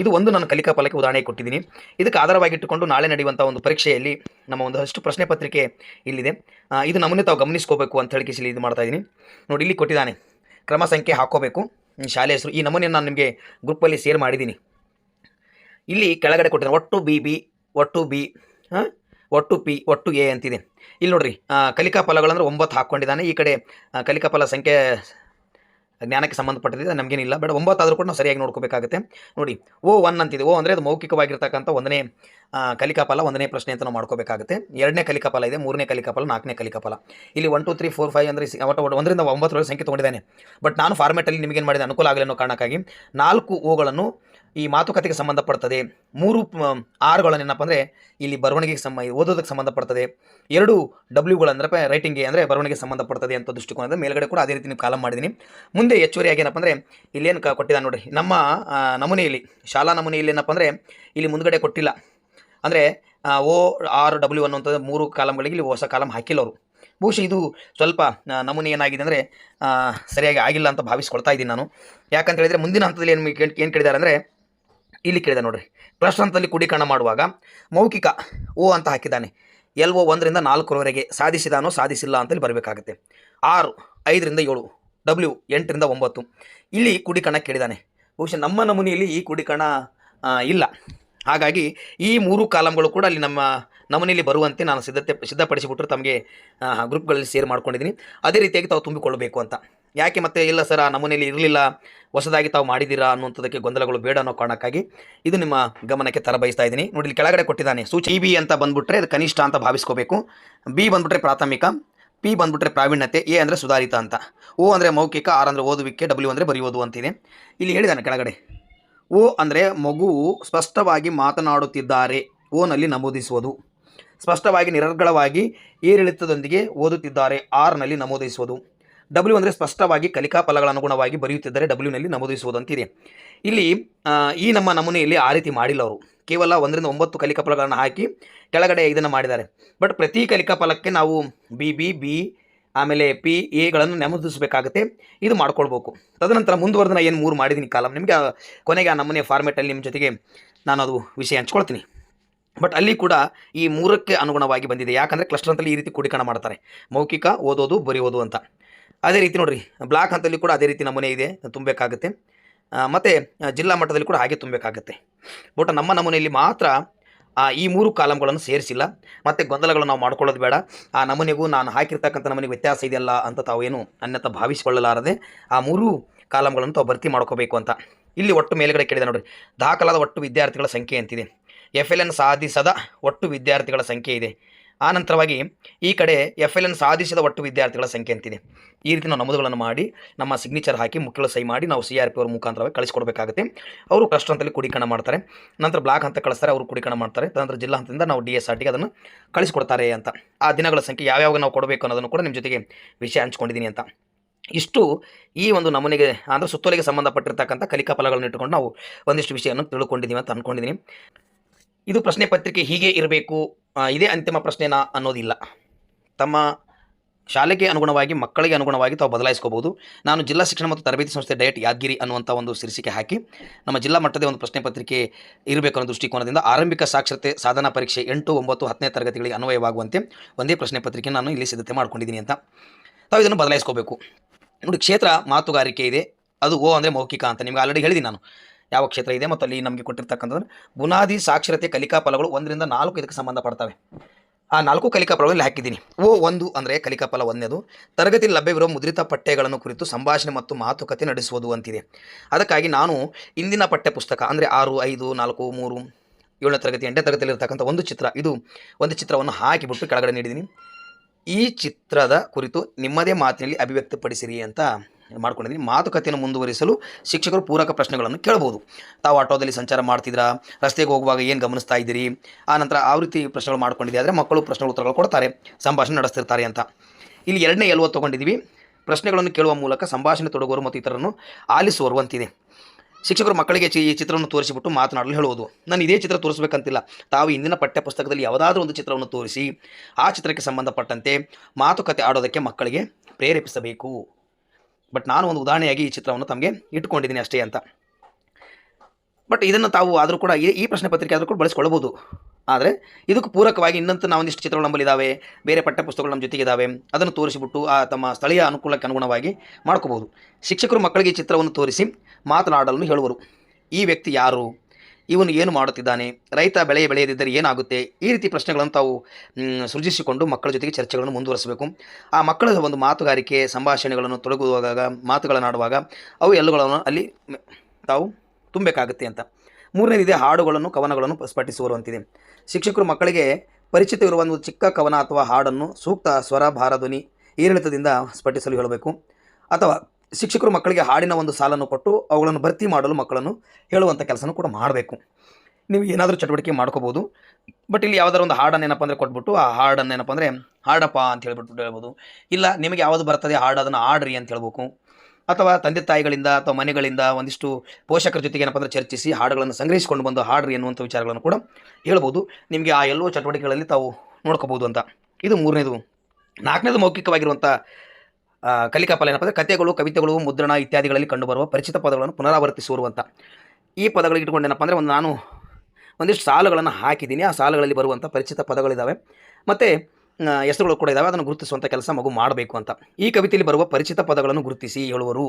ಇದು ಒಂದು ನಾನು ಕಲಿಕಾ ಫಲಕ್ಕೆ ಉದಾಹರಣೆ ಕೊಟ್ಟಿದ್ದೀನಿ. ಇದಕ್ಕೆ ಆಧಾರವಾಗಿಟ್ಟುಕೊಂಡು ನಾಳೆ ನಡೆಯುವಂಥ ಒಂದು ಪರೀಕ್ಷೆಯಲ್ಲಿ ನಮ್ಮ ಒಂದಷ್ಟು ಪ್ರಶ್ನೆ ಪತ್ರಿಕೆ ಇಲ್ಲಿದೆ. ಇದು ನಮ್ಮನ್ನೇ ತಾವು ಗಮನಿಸ್ಕೋಬೇಕು ಅಂತ ಹೇಳಿ ಕಿಸಿಲಿ ಇದು ಮಾಡ್ತಾ ಇದ್ದೀನಿ. ನೋಡಿ, ಇಲ್ಲಿ ಕೊಟ್ಟಿದ್ದಾನೆ. ಕ್ರಮ ಸಂಖ್ಯೆ ಹಾಕೋಬೇಕು. ಶಾಲೆ ಹೆಸರು, ಈ ನಮೂನೆಯನ್ನು ನಾನು ನಿಮಗೆ ಗ್ರೂಪಲ್ಲಿ ಶೇರ್ ಮಾಡಿದ್ದೀನಿ. ಇಲ್ಲಿ ಕೆಳಗಡೆ ಕೊಟ್ಟಿದ್ದಾನೆ, ಒಟ್ಟು ಬಿ ಬಿ, ಒಟ್ಟು ಬಿ, ಹಾಂ? ಒಟ್ಟು ಪಿ, ಒಟ್ಟು ಎ ಅಂತಿದೆ. ಇಲ್ಲಿ ನೋಡ್ರಿ ಕಲಿಕಾ ಫಲಗಳಂದ್ರೆ ಒಂಬತ್ತು ಹಾಕ್ಕೊಂಡಿದ್ದಾನೆ. ಈ ಕಡೆ ಕಲಿಕಾ ಫಲ ಸಂಖ್ಯೆ ಜ್ಞಾನಕ್ಕೆ ಸಂಬಂಧಪಟ್ಟಿದೆ, ನಮಗೇನಿಲ್ಲ. ಬಟ್ ಒಂಬತ್ತಾದರೂ ಕೂಡ ನಾವು ಸರಿಯಾಗಿ ನೋಡ್ಕೋಬೇಕಾಗುತ್ತೆ. ನೋಡಿ, ಓ ಒನ್ ಅಂತಿದೆ. ಓ ಅಂದರೆ ಅದು ಮೌಖಿಕವಾಗಿರ್ತಕ್ಕಂಥ ಒಂದನೇ ಆ, ಕಲಿಕಾ ಫಲ ಒಂದನೇ ಪ್ರಶ್ನೆ ಅಂತ ನಾವು ಮಾಡ್ಕೋಬೇಕಾಗುತ್ತೆ. ಎರಡನೇ ಕಲಿಕಾ ಫಲ ಇದೆ ಮೂರನೇ ಕಲಿಕಾ ಫಲ ನಾಲ್ಕನೇ ಕಲಿಕಾ ಫಲ ಇಲ್ಲಿ one two three four five ಅಂದರೆ ಒಟ್ಟು ಒಂದರಿಂದ ಒಂಬತ್ತರೊಳಗೆ ಸಂಖ್ಯೆ ತೊಗೊಂಡಿದ್ದಾನೆ. ಬಟ್ ನಾನು ಫಾರ್ಮೆಟಲ್ಲಿ ನಿಮಗೇನು ಮಾಡಿದೆ ಅನುಕೂಲ ಆಗಲಿ ಅನ್ನೋ ಕಾರಣಕ್ಕಾಗಿ ನಾಲ್ಕು ಓಗಳನ್ನು ಈ ಮಾತುಕತೆಗೆ ಸಂಬಂಧಪಡ್ತದೆ. ಮೂರು ಆರ್ಗಳನ್ನು ಆರುಗಳನ್ನು ಏನಪ್ಪ ಅಂದರೆ ಇಲ್ಲಿ ಬರವಣಿಗೆಗೆ ಸಂಬ ಓದೋದಕ್ಕೆ ಸಂಬಂಧಪಡ್ತದೆ. ಎರಡು ಡಬ್ಲ್ಯೂಗಳಂದ್ರೆ ರೈಟಿಂಗ್ಗೆ ಅಂದರೆ ಬರವಣಿಗೆ ಸಂಬಂಧಪಡ್ತದೆ ಅಂತ ದೃಷ್ಟಿಕೋನದ ಮೇಲ್ಗಡೆ ಕೂಡ ಅದೇ ರೀತಿ ನೀವು ಕಾಲಂ ಮಾಡಿದ್ದೀನಿ ಮುಂದೆ ಹೆಚ್ಚುವರಿಯಾಗಿ ಏನಪ್ಪ ಅಂದರೆ ಇಲ್ಲೇನು ಕ ಕೊಟ್ಟಿದ್ದಾನೆ ನೋಡಿ ನಮ್ಮ ನಮೂನೆಯಲ್ಲಿ ಶಾಲಾ ನಮೂನೆಯಲ್ಲಿ ಏನಪ್ಪ ಅಂದರೆ ಇಲ್ಲಿ ಮುಂದ್ಗಡೆ ಕೊಟ್ಟಿಲ್ಲ. ಅಂದರೆ ಓ, ಆರ್, ಡಬ್ಲ್ಯೂ ಅನ್ನುವಂಥದ್ದು ಮೂರು ಕಾಲಮ್ಗಳಿಗೆ ಇಲ್ಲಿ ಹೊಸ ಕಾಲಮ್ ಹಾಕಿಲ್ಲ ಅವರು ಬಹುಶಃ ಇದು ಸ್ವಲ್ಪ ನಮೂನೆ ಏನಾಗಿದೆ ಅಂದರೆ ಸರಿಯಾಗಿ ಆಗಿಲ್ಲ ಅಂತ ಭಾವಿಸ್ಕೊಳ್ತಾ ಇದ್ದೀನಿ ನಾನು. ಯಾಕಂತ ಹೇಳಿದರೆ ಮುಂದಿನ ಹಂತದಲ್ಲಿ ಏನು ಏನು ಕೇಳಿದ್ದಾರೆ ಅಂದರೆ, ಇಲ್ಲಿ ಕೇಳಿದೆ ನೋಡಿರಿ. ಪ್ಲಸ್ ಹಂತದಲ್ಲಿ ಕೂಡೀಕರಣ ಮಾಡುವಾಗ, ಮೌಖಿಕ ಓ ಅಂತ ಹಾಕಿದ್ದಾನೆ. ಎಲ್ ಓ ಒಂದರಿಂದ ನಾಲ್ಕರವರೆಗೆ ಸಾಧಿಸಿದಾನೋ, ಸಾಧಿಸಿಲ್ಲ ಅಂತೇಳಿ ಬರಬೇಕಾಗುತ್ತೆ. ಆರು, ಐದರಿಂದ ಏಳು, ಡಬ್ಲ್ಯೂ ಎಂಟರಿಂದ ಒಂಬತ್ತು. ಇಲ್ಲಿ ಕುಡಿಕಣ ಕೇಳಿದ್ದಾನೆ ಬಹುಶಃ ನಮ್ಮ ನಮೂನೆಯಲ್ಲಿ ಈ ಕೂಡೀಕರಣ ಇಲ್ಲ. ಹಾಗಾಗಿ ಈ ಮೂರು ಕಾಲಮ್ಗಳು ಕೂಡ ಅಲ್ಲಿ ನಮ್ಮ ನಮೂನೆಯಲ್ಲಿ ಬರುವಂತೆ ನಾನು ಸಿದ್ಧತೆ ಸಿದ್ಧಪಡಿಸಿಬಿಟ್ಟು ತಮಗೆ ಗ್ರೂಪ್ಗಳಲ್ಲಿ ಶೇರ್ ಮಾಡ್ಕೊಂಡಿದ್ದೀನಿ. ಅದೇ ರೀತಿಯಾಗಿ ತಾವು ತುಂಬಿಕೊಳ್ಳಬೇಕು ಅಂತ. ಯಾಕೆ ಮತ್ತೆ ಇಲ್ಲ ಸರ್, ಆ ನಮೂನೆಯಲ್ಲಿ ಇರಲಿಲ್ಲ, ಹೊಸದಾಗಿ ತಾವು ಮಾಡಿದ್ದೀರಾ ಅನ್ನುವಂಥದ್ದಕ್ಕೆ ಗೊಂದಲಗಳು ಬೇಡ ಅನ್ನೋ ಕಾರಣಕ್ಕಾಗಿ ಇದು ನಿಮ್ಮ ಗಮನಕ್ಕೆ ತರಬಯಸ್ತಾ ಇದ್ದೀನಿ. ನೋಡಿ, ಇಲ್ಲಿ ಕೆಳಗಡೆ ಕೊಟ್ಟಿದ್ದಾನೆ, ಸೂಚಿ ಬಿ ಅಂತ ಬಂದ್ಬಿಟ್ರೆ ಅದು ಕನಿಷ್ಠ ಅಂತ ಭಾವಿಸ್ಕೋಬೇಕು. ಬಿ ಬಂದ್ಬಿಟ್ರೆ ಪ್ರಾಥಮಿಕ, ಪಿ ಬಂದ್ಬಿಟ್ರೆ ಪ್ರಾವೀಣ್ಯತೆ, ಎ ಅಂದರೆ ಸುಧಾರಿತ ಅಂತ. ಓ ಅಂದರೆ ಮೌಖಿಕ, ಆರ್ ಅಂದರೆ ಓದುವಿಕೆ, ಡಬ್ಲ್ಯೂ ಅಂದರೆ ಬರೆಯೋದು ಅಂತಿದೆ ಇಲ್ಲಿ ಹೇಳಿದ್ದಾನೆ ಕೆಳಗಡೆ. ಓ ಅಂದರೆ ಮಗುವು ಸ್ಪಷ್ಟವಾಗಿ ಮಾತನಾಡುತ್ತಿದ್ದಾರೆ. ಓನಲ್ಲಿ ನಮೂದಿಸುವುದು. ಸ್ಪಷ್ಟವಾಗಿ ನಿರರ್ಗಳವಾಗಿ ಏರಿಳಿತದೊಂದಿಗೆ ಓದುತ್ತಿದ್ದಾರೆ. ಆರ್ನಲ್ಲಿ ನಮೂದಿಸುವುದು. ಡಬ್ಲ್ಯೂ ಅಂದರೆ ಸ್ಪಷ್ಟವಾಗಿ ಕಲಿಕಾ ಫಲಗಳ ಅನುಗುಣವಾಗಿ ಬರೆಯುತ್ತಿದ್ದರೆ ಡಬ್ಲ್ಯೂನಲ್ಲಿ ನಮೂದಿಸುವುದು ಅಂತಿದೆ ಇಲ್ಲಿ ಈ ನಮ್ಮ ನಮೂನೆಯಲ್ಲಿ ಆ ರೀತಿ ಮಾಡಿಲ್ಲ ಅವರು ಕೇವಲ ಒಂದರಿಂದ ಒಂಬತ್ತು ಕಲಿಕಾ ಫಲಗಳನ್ನು ಹಾಕಿ ಕೆಳಗಡೆ ಇದನ್ನು ಮಾಡಿದ್ದಾರೆ. ಬಟ್ ಪ್ರತಿ ಕಲಿಕಾ ಫಲಕ್ಕೆ ನಾವು ಬಿ ಬಿ ಬಿ ಆಮೇಲೆ ಪಿ ಎಗಳನ್ನು ನಮೂದಿಸಬೇಕಾಗುತ್ತೆ. ಇದು ಮಾಡ್ಕೊಳ್ಬೇಕು. ತದನಂತರ ಮುಂದುವರೆದ ಏನು ಮೂರು ಮಾಡಿದ್ದೀನಿ ಕಾಲಮ್. ನಿಮಗೆ ಕೊನೆಗೆ ಆ ನಮೂನೆ ಫಾರ್ಮೆಟಲ್ಲಿ ನಿಮ್ಮ ಜೊತೆಗೆ ನಾನು ಅದು ವಿಷಯ ಹಂಚ್ಕೊಳ್ತೀನಿ. ಬಟ್ ಅಲ್ಲಿ ಕೂಡ ಈ ಮೂರಕ್ಕೆ ಅನುಗುಣವಾಗಿ ಬಂದಿದೆ. ಯಾಕಂದರೆ ಕ್ಲಸ್ಟರ್ ಅಂತಲ್ಲಿ ಈ ರೀತಿ ಕೂಡಿಕಣ ಮಾಡ್ತಾರೆ. ಮೌಖಿಕ, ಓದೋದು, ಬರೆಯೋದು ಅಂತ. ಅದೇ ರೀತಿ ನೋಡಿರಿ ಬ್ಲಾಕ್ ಹಂತಲ್ಲಿ ಕೂಡ ಅದೇ ರೀತಿ ನಮೂನೆ ಇದೆ. ತುಂಬಬೇಕಾಗುತ್ತೆ. ಮತ್ತು ಜಿಲ್ಲಾ ಮಟ್ಟದಲ್ಲಿ ಕೂಡ ಹಾಗೆ ತುಂಬಬೇಕಾಗುತ್ತೆ. ಬಟ್ ನಮ್ಮ ನಮೂನೆಯಲ್ಲಿ ಮಾತ್ರ ಈ ಮೂರು ಕಾಲಮ್ಗಳನ್ನು ಸೇರಿಸಿಲ್ಲ. ಮತ್ತು ಗೊಂದಲಗಳನ್ನು ನಾವು ಮಾಡ್ಕೊಳ್ಳೋದು ಬೇಡ. ಆ ನಮೂನೆಗೂ ನಾನು ಹಾಕಿರ್ತಕ್ಕಂಥ ನಮೂನೆಗೆ ವ್ಯತ್ಯಾಸ ಇದೆಯಲ್ಲ ಅಂತ ತಾವೇನು ಅನ್ಯತ ಭಾವಿಸಿಕೊಳ್ಳಲಾರದೆ ಆ ಮೂರು ಕಾಲಮ್ಗಳನ್ನು ತಾವು ಭರ್ತಿ ಮಾಡ್ಕೋಬೇಕು ಅಂತ. ಇಲ್ಲಿ ಒಟ್ಟು ಮೇಲುಗಡೆ ಕೇಳಿದೆ ನೋಡಿರಿ. ದಾಖಲಾದ ಒಟ್ಟು ವಿದ್ಯಾರ್ಥಿಗಳ ಸಂಖ್ಯೆ ಅಂತಿದೆ. ಎಫ್ ಎಲ್ ಎನ್ ಸಾಧಿಸದ ಒಟ್ಟು ವಿದ್ಯಾರ್ಥಿಗಳ ಸಂಖ್ಯೆ ಇದೆ. ಆನಂತರವಾಗಿ ಈ ಕಡೆ ಎಫ್ ಎಲ್ ಎನ್ ಸಾಧಿಸಿದ ಒಟ್ಟು ವಿದ್ಯಾರ್ಥಿಗಳ ಸಂಖ್ಯೆ ಅಂತಿದೆ. ಈ ರೀತಿ ನಾವು ನಮೂದುಗಳನ್ನು ಮಾಡಿ, ನಮ್ಮ ಸಿಗ್ನೇಚರ್ ಹಾಕಿ ಮುಖ್ಯಗಳು ಸಹಿ ಮಾಡಿ ನಾವು ಸಿ ಆರ್ ಪಿ ಅವ್ರ ಮುಖಾಂತರವಾಗಿ ಕಳಿಸ್ಕೊಡ್ಬೇಕಾಗುತ್ತೆ. ಅವರು ಕಷ್ಟ ಹಂತದಲ್ಲಿ ಕುಡಿಕಣ ಮಾಡ್ತಾರೆ. ನಂತರ ಬ್ಲಾಕ್ ಹಂತ ಕಳಿಸ್ತಾರೆ, ಅವರು ಕುಡಿಕಣ ಮಾಡ್ತಾರೆ. ನಂತರ ಜಿಲ್ಲಾ ಹಂತದಿಂದ ನಾವು ಡಿ ಎಸ್ ಆರ್ ಟಿಗೆ ಅದನ್ನು ಕಳಿಸ್ಕೊಡ್ತಾರೆ ಅಂತ. ಆ ದಿನಗಳ ಸಂಖ್ಯೆ ಯಾವ್ಯಾವ ನಾವು ಕೊಡಬೇಕು ಅನ್ನೋದನ್ನು ಕೂಡ ನಿಮ್ಮ ಜೊತೆಗೆ ವಿಷಯ ಹಂಚ್ಕೊಂಡಿದ್ದೀನಿ ಅಂತ. ಇಷ್ಟು ಈ ಒಂದು ನಮೂನೆಗೆ, ಅಂದರೆ ಸುತ್ತೋಲೆಗೆ ಸಂಬಂಧಪಟ್ಟಿರ್ತಕ್ಕಂಥ ಕಲಿಕಾ ಫಲಗಳನ್ನು ಇಟ್ಟುಕೊಂಡು ನಾವು ಒಂದಿಷ್ಟು ವಿಷಯವನ್ನು ತಿಳ್ಕೊಂಡಿದ್ದೀವಿ ಅಂತ ಅಂದ್ಕೊಂಡಿದ್ದೀನಿ ಇದು ಪ್ರಶ್ನೆ ಪತ್ರಿಕೆ ಹೀಗೆ ಇರಬೇಕು ಇದೇ ಅಂತಿಮ ಪ್ರಶ್ನೆನಾ ಅನ್ನೋದಿಲ್ಲ. ತಮ್ಮ ಶಾಲೆಗೆ ಅನುಗುಣವಾಗಿ, ಮಕ್ಕಳಿಗೆ ಅನುಗುಣವಾಗಿ ತಾವು ಬದಲಾಯಿಸ್ಕೋಬಹುದು. ನಾನು ಜಿಲ್ಲಾ ಶಿಕ್ಷಣ ಮತ್ತು ತರಬೇತಿ ಸಂಸ್ಥೆ ಡಯಟ್ ಯಾದಗಿರಿ ಅನ್ನುವಂಥ ಒಂದು ಶೀರ್ಷಿಕೆ ಹಾಕಿ, ನಮ್ಮ ಜಿಲ್ಲಾ ಮಟ್ಟದ ಒಂದು ಪ್ರಶ್ನೆ ಪತ್ರಿಕೆ ಇರಬೇಕು ಅನ್ನೋ ದೃಷ್ಟಿಕೋನದಿಂದ ಆರಂಭಿಕ ಸಾಕ್ಷರತೆ ಸಾಧನಾ ಪರೀಕ್ಷೆ ಎಂಟು, ಒಂಬತ್ತು, ಹತ್ತನೇ ತರಗತಿಗಳಿಗೆ ಅನ್ವಯವಾಗುವಂತೆ ಒಂದೇ ಪ್ರಶ್ನೆ ಪತ್ರಿಕೆ ನಾನು ಇಲ್ಲಿ ಸಿದ್ಧತೆ ಮಾಡ್ಕೊಂಡಿದ್ದೀನಿ ಅಂತ. ತಾವು ಇದನ್ನು ಬದಲಾಯಿಸ್ಕೋಬೇಕು. ನೋಡಿ, ಕ್ಷೇತ್ರ ಮಾತುಗಾರಿಕೆ ಇದೆ. ಅದು ಓ ಅಂದರೆ ಮೌಖಿಕ ಅಂತ ನಿಮ್ಗೆ ಆಲ್ರೆಡಿ ಹೇಳಿದ್ದೀನಿ ನಾನು. ಯಾವ ಕ್ಷೇತ್ರ ಇದೆ ಮತ್ತು ಅಲ್ಲಿ ನಮಗೆ ಕೊಟ್ಟಿರ್ತಕ್ಕಂಥದ್ದು? ಬುನಾದಿ, ಸಾಕ್ಷರತೆ, ಕಲಿಕಾ ಫಲಗಳು ಒಂದರಿಂದ ನಾಲ್ಕು ಇದಕ್ಕೆ ಸಂಬಂಧಪಡ್ತವೆ ಆ ನಾಲ್ಕು ಕಲಿಕಾ ಫಲಗಳಲ್ಲಿ ಹಾಕಿದ್ದೀನಿ. ಓ ಒಂದು ಅಂದರೆ ಕಲಿಕಾ ಫಲ ಒಂದನೇದು ತರಗತಿಯಲ್ಲಿ ಲಭ್ಯವಿರುವ ಮುದ್ರಿತ ಪಠ್ಯಗಳನ್ನು ಕುರಿತು ಸಂಭಾಷಣೆ ಮತ್ತು ಮಾತುಕತೆ ನಡೆಸುವುದು ಅಂತಿದೆ. ಅದಕ್ಕಾಗಿ ನಾನು ಇಂದಿನ ಪಠ್ಯ ಪುಸ್ತಕ ಅಂದರೆ ಆರು, ಐದು, ನಾಲ್ಕು, ಮೂರು, ಏಳನೇ ತರಗತಿ, ಎಂಟನೇ ತರಗತಿಯಲ್ಲಿ ಇರತಕ್ಕಂಥ ಒಂದು ಚಿತ್ರ, ಇದು ಒಂದು ಚಿತ್ರವನ್ನು ಹಾಕಿಬಿಟ್ಟು ಕೆಳಗಡೆ ನೀಡಿದ್ದೀನಿ. ಈ ಚಿತ್ರದ ಕುರಿತು ನಿಮ್ಮದೇ ಮಾತಿನಲ್ಲಿ ಅಭಿವ್ಯಕ್ತಪಡಿಸಿರಿ ಅಂತ ಮಾಡ್ಕೊಂಡಿದ್ದೀನಿ ಮಾತುಕತೆಯನ್ನು ಮುಂದುವರಿಸಲು ಶಿಕ್ಷಕರು ಪೂರಕ ಪ್ರಶ್ನೆಗಳನ್ನು ಕೇಳಬಹುದು. ತಾವು ಆಟೋದಲ್ಲಿ ಸಂಚಾರ ಮಾಡ್ತಿದ್ದೀರಾ? ರಸ್ತೆಗೆ ಹೋಗುವಾಗ ಏನು ಗಮನಿಸ್ತಾ ಇದ್ದೀರಿ? ಆ ನಂತರ ಆ ರೀತಿ ಪ್ರಶ್ನೆಗಳು ಮಾಡ್ಕೊಂಡಿದ್ದೆ ಆದರೆ ಮಕ್ಕಳು ಪ್ರಶ್ನೆ ಉತ್ತರಗಳು ಕೊಡ್ತಾರೆ. ಸಂಭಾಷಣೆ ನಡೆಸ್ತಿರ್ತಾರೆ ಅಂತ. ಇಲ್ಲಿ ಎರಡನೇ ಎಲ್ವ ತೊಗೊಂಡಿದ್ದೀವಿ. ಪ್ರಶ್ನೆಗಳನ್ನು ಕೇಳುವ ಮೂಲಕ ಸಂಭಾಷಣೆ ತೊಡಗುವರು ಮತ್ತು ಇತರರನ್ನು ಆಲಿಸುವರು ಅಂತಿದೆ. ಶಿಕ್ಷಕರು ಮಕ್ಕಳಿಗೆ ಚಿ- ಈ ಚಿತ್ರವನ್ನು ತೋರಿಸಿಬಿಟ್ಟು ಮಾತನಾಡಲು ಹೇಳುವುದು. ನಾನು ಇದೇ ಚಿತ್ರ ತೋರಿಸಬೇಕಂತಿಲ್ಲ. ತಾವು ಇಂದಿನ ಪಠ್ಯಪುಸ್ತಕದಲ್ಲಿ ಯಾವುದಾದ್ರೂ ಒಂದು ಚಿತ್ರವನ್ನು ತೋರಿಸಿ, ಆ ಚಿತ್ರಕ್ಕೆ ಸಂಬಂಧಪಟ್ಟಂತೆ ಮಾತುಕತೆ ಆಡೋದಕ್ಕೆ ಮಕ್ಕಳಿಗೆ ಪ್ರೇರೇಪಿಸಬೇಕು. ಬಟ್ ನಾನು ಒಂದು ಉದಾಹರಣೆಯಾಗಿ ಈ ಚಿತ್ರವನ್ನು ತಮಗೆ ಇಟ್ಕೊಂಡಿದ್ದೀನಿ ಅಷ್ಟೇ ಅಂತ. ಬಟ್ ಇದನ್ನು ತಾವು ಆದರೂ ಕೂಡ ಈ ಪ್ರಶ್ನೆ ಪತ್ರಿಕೆ ಆದರೂ ಕೂಡ ಬಳಸ್ಕೊಳ್ಬೋದು. ಆದರೆ ಇದಕ್ಕೂ ಪೂರಕವಾಗಿ ಇನ್ನಂತ ನಾವು ಒಂದಿಷ್ಟು ಚಿತ್ರಗಳು ನಮ್ಮಲ್ಲಿ ಇದ್ದಾವೆ ಬೇರೆ ಪಠ್ಯ ಪುಸ್ತಕಗಳು ನಮ್ಮ ಜೊತೆಗೆ ಇದ್ದಾವೆ ಅದನ್ನು ತೋರಿಸಿಬಿಟ್ಟು ಆ ತಮ್ಮ ಸ್ಥಳೀಯ ಅನುಕೂಲಕ್ಕೆ ಅನುಗುಣವಾಗಿ ಮಾಡ್ಕೋಬೋದು. ಶಿಕ್ಷಕರು ಮಕ್ಕಳಿಗೆ ಚಿತ್ರವನ್ನು ತೋರಿಸಿ ಮಾತನಾಡಲು ಹೇಳುವರು. ಈ ವ್ಯಕ್ತಿ ಯಾರು? ಇವನು ಏನು ಮಾಡುತ್ತಿದ್ದಾನೆ? ರೈತ ಬೆಳೆ ಬೆಳೆಯದಿದ್ದರೆ ಏನಾಗುತ್ತೆ? ಈ ರೀತಿ ಪ್ರಶ್ನೆಗಳನ್ನು ತಾವು ಸೃಜಿಸಿಕೊಂಡು ಮಕ್ಕಳ ಜೊತೆಗೆ ಚರ್ಚೆಗಳನ್ನು ಮುಂದುವರಿಸಬೇಕು. ಆ ಮಕ್ಕಳ ಒಂದು ಮಾತುಗಾರಿಕೆ, ಸಂಭಾಷಣೆಗಳನ್ನು ತೊಡಗುವಾಗ, ಮಾತುಗಳನ್ನಾಡುವಾಗ ಅವು ಎಲ್ಲಗಳನ್ನು ಅಲ್ಲಿ ತಾವು ತುಂಬಬೇಕಾಗುತ್ತೆ ಅಂತ. ಮೂರನೇದಿದೆ ಹಾಡುಗಳನ್ನು, ಕವನಗಳನ್ನು ಸ್ಫಟಿಸುವಂತಿದೆ ಶಿಕ್ಷಕರು ಮಕ್ಕಳಿಗೆ ಪರಿಚಿತವಿರುವ ಒಂದು ಚಿಕ್ಕ ಕವನ ಅಥವಾ ಹಾಡನ್ನು ಸೂಕ್ತ ಸ್ವರ ಭಾರಧ್ವನಿ ಏರಿಳಿತದಿಂದ ಸ್ಫಟಿಸಲು ಹೇಳಬೇಕು. ಅಥವಾ ಶಿಕ್ಷಕರು ಮಕ್ಕಳಿಗೆ ಹಾಡಿನ ಒಂದು ಸಾಲನ್ನು ಕೊಟ್ಟು ಅವುಗಳನ್ನು ಭರ್ತಿ ಮಾಡಲು ಮಕ್ಕಳನ್ನು ಹೇಳುವಂಥ ಕೆಲಸನೂ ಕೂಡ ಮಾಡಬೇಕು. ನೀವು ಏನಾದರೂ ಚಟುವಟಿಕೆ ಮಾಡ್ಕೋಬೋದು. ಬಟ್ ಇಲ್ಲಿ ಯಾವುದಾದ್ರು ಒಂದು ಹಾಡನ್ನು ಏನಪ್ಪ ಅಂದರೆ ಕೊಟ್ಬಿಟ್ಟು, ಆ ಹಾಡನ್ನು ಏನಪ್ಪ ಅಂದರೆ ಹಾಡಪ್ಪ ಅಂತ ಹೇಳ್ಬಿಟ್ಟು ಹೇಳ್ಬೋದು. ಇಲ್ಲ, ನಿಮಗೆ ಯಾವುದು ಬರ್ತದೆ ಹಾಡು ಅದನ್ನು ಆಡ್ರಿ ಅಂತ ಹೇಳ್ಬೇಕು. ಅಥವಾ ತಂದೆ ತಾಯಿಗಳಿಂದ ಅಥವಾ ಮನೆಗಳಿಂದ ಒಂದಿಷ್ಟು ಪೋಷಕರ ಜೊತೆಗೆ ಏನಪ್ಪ ಅಂದರೆ ಚರ್ಚಿಸಿ ಹಾಡುಗಳನ್ನು ಸಂಗ್ರಹಿಸಿಕೊಂಡು ಬಂದು ಹಾಡ್ರಿ ಎನ್ನುವಂಥ ವಿಚಾರಗಳನ್ನು ಕೂಡ ಹೇಳ್ಬೋದು. ನಿಮಗೆ ಆ ಎಲ್ಲೋ ಚಟುವಟಿಕೆಗಳಲ್ಲಿ ತಾವು ನೋಡ್ಕೋಬೋದು ಅಂತ. ಇದು ಮೂರನೇದು. ನಾಲ್ಕನೇದು ಮೌಖಿಕವಾಗಿರುವಂಥ ಆ, ಕಲಿಕಾ ಫಲ ಏನಪ್ಪ ಅಂದರೆ ಕಥೆಗಳು ಕವಿತೆಗಳು ಮುದ್ರಣ ಇತ್ಯಾದಿಗಳಲ್ಲಿ ಕಂಡುಬರುವ ಪರಿಚಿತ ಪದಗಳನ್ನು ಪುನರಾವರ್ತಿಸುವಂಥ ಈ ಪದಗಳಿಗೆ ಇಟ್ಕೊಂಡು ಏನಪ್ಪ ಅಂದರೆ ಒಂದು ನಾನು ಒಂದಿಷ್ಟು ಸಾಲುಗಳನ್ನು ಹಾಕಿದ್ದೀನಿ. ಆ ಸಾಲುಗಳಲ್ಲಿ ಬರುವಂಥ ಪರಿಚಿತ ಪದಗಳಿದ್ದಾವೆ ಮತ್ತು ಹೆಸರುಗಳು ಕೂಡ ಇದ್ದಾವೆ ಅದನ್ನು ಗುರುತಿಸುವಂಥ ಕೆಲಸ ಮಗು ಮಾಡಬೇಕು ಅಂತ. ಈ ಕವಿತೆಯಲ್ಲಿ ಬರುವ ಪರಿಚಿತ ಪದಗಳನ್ನು ಗುರುತಿಸಿ ಹೇಳುವರು.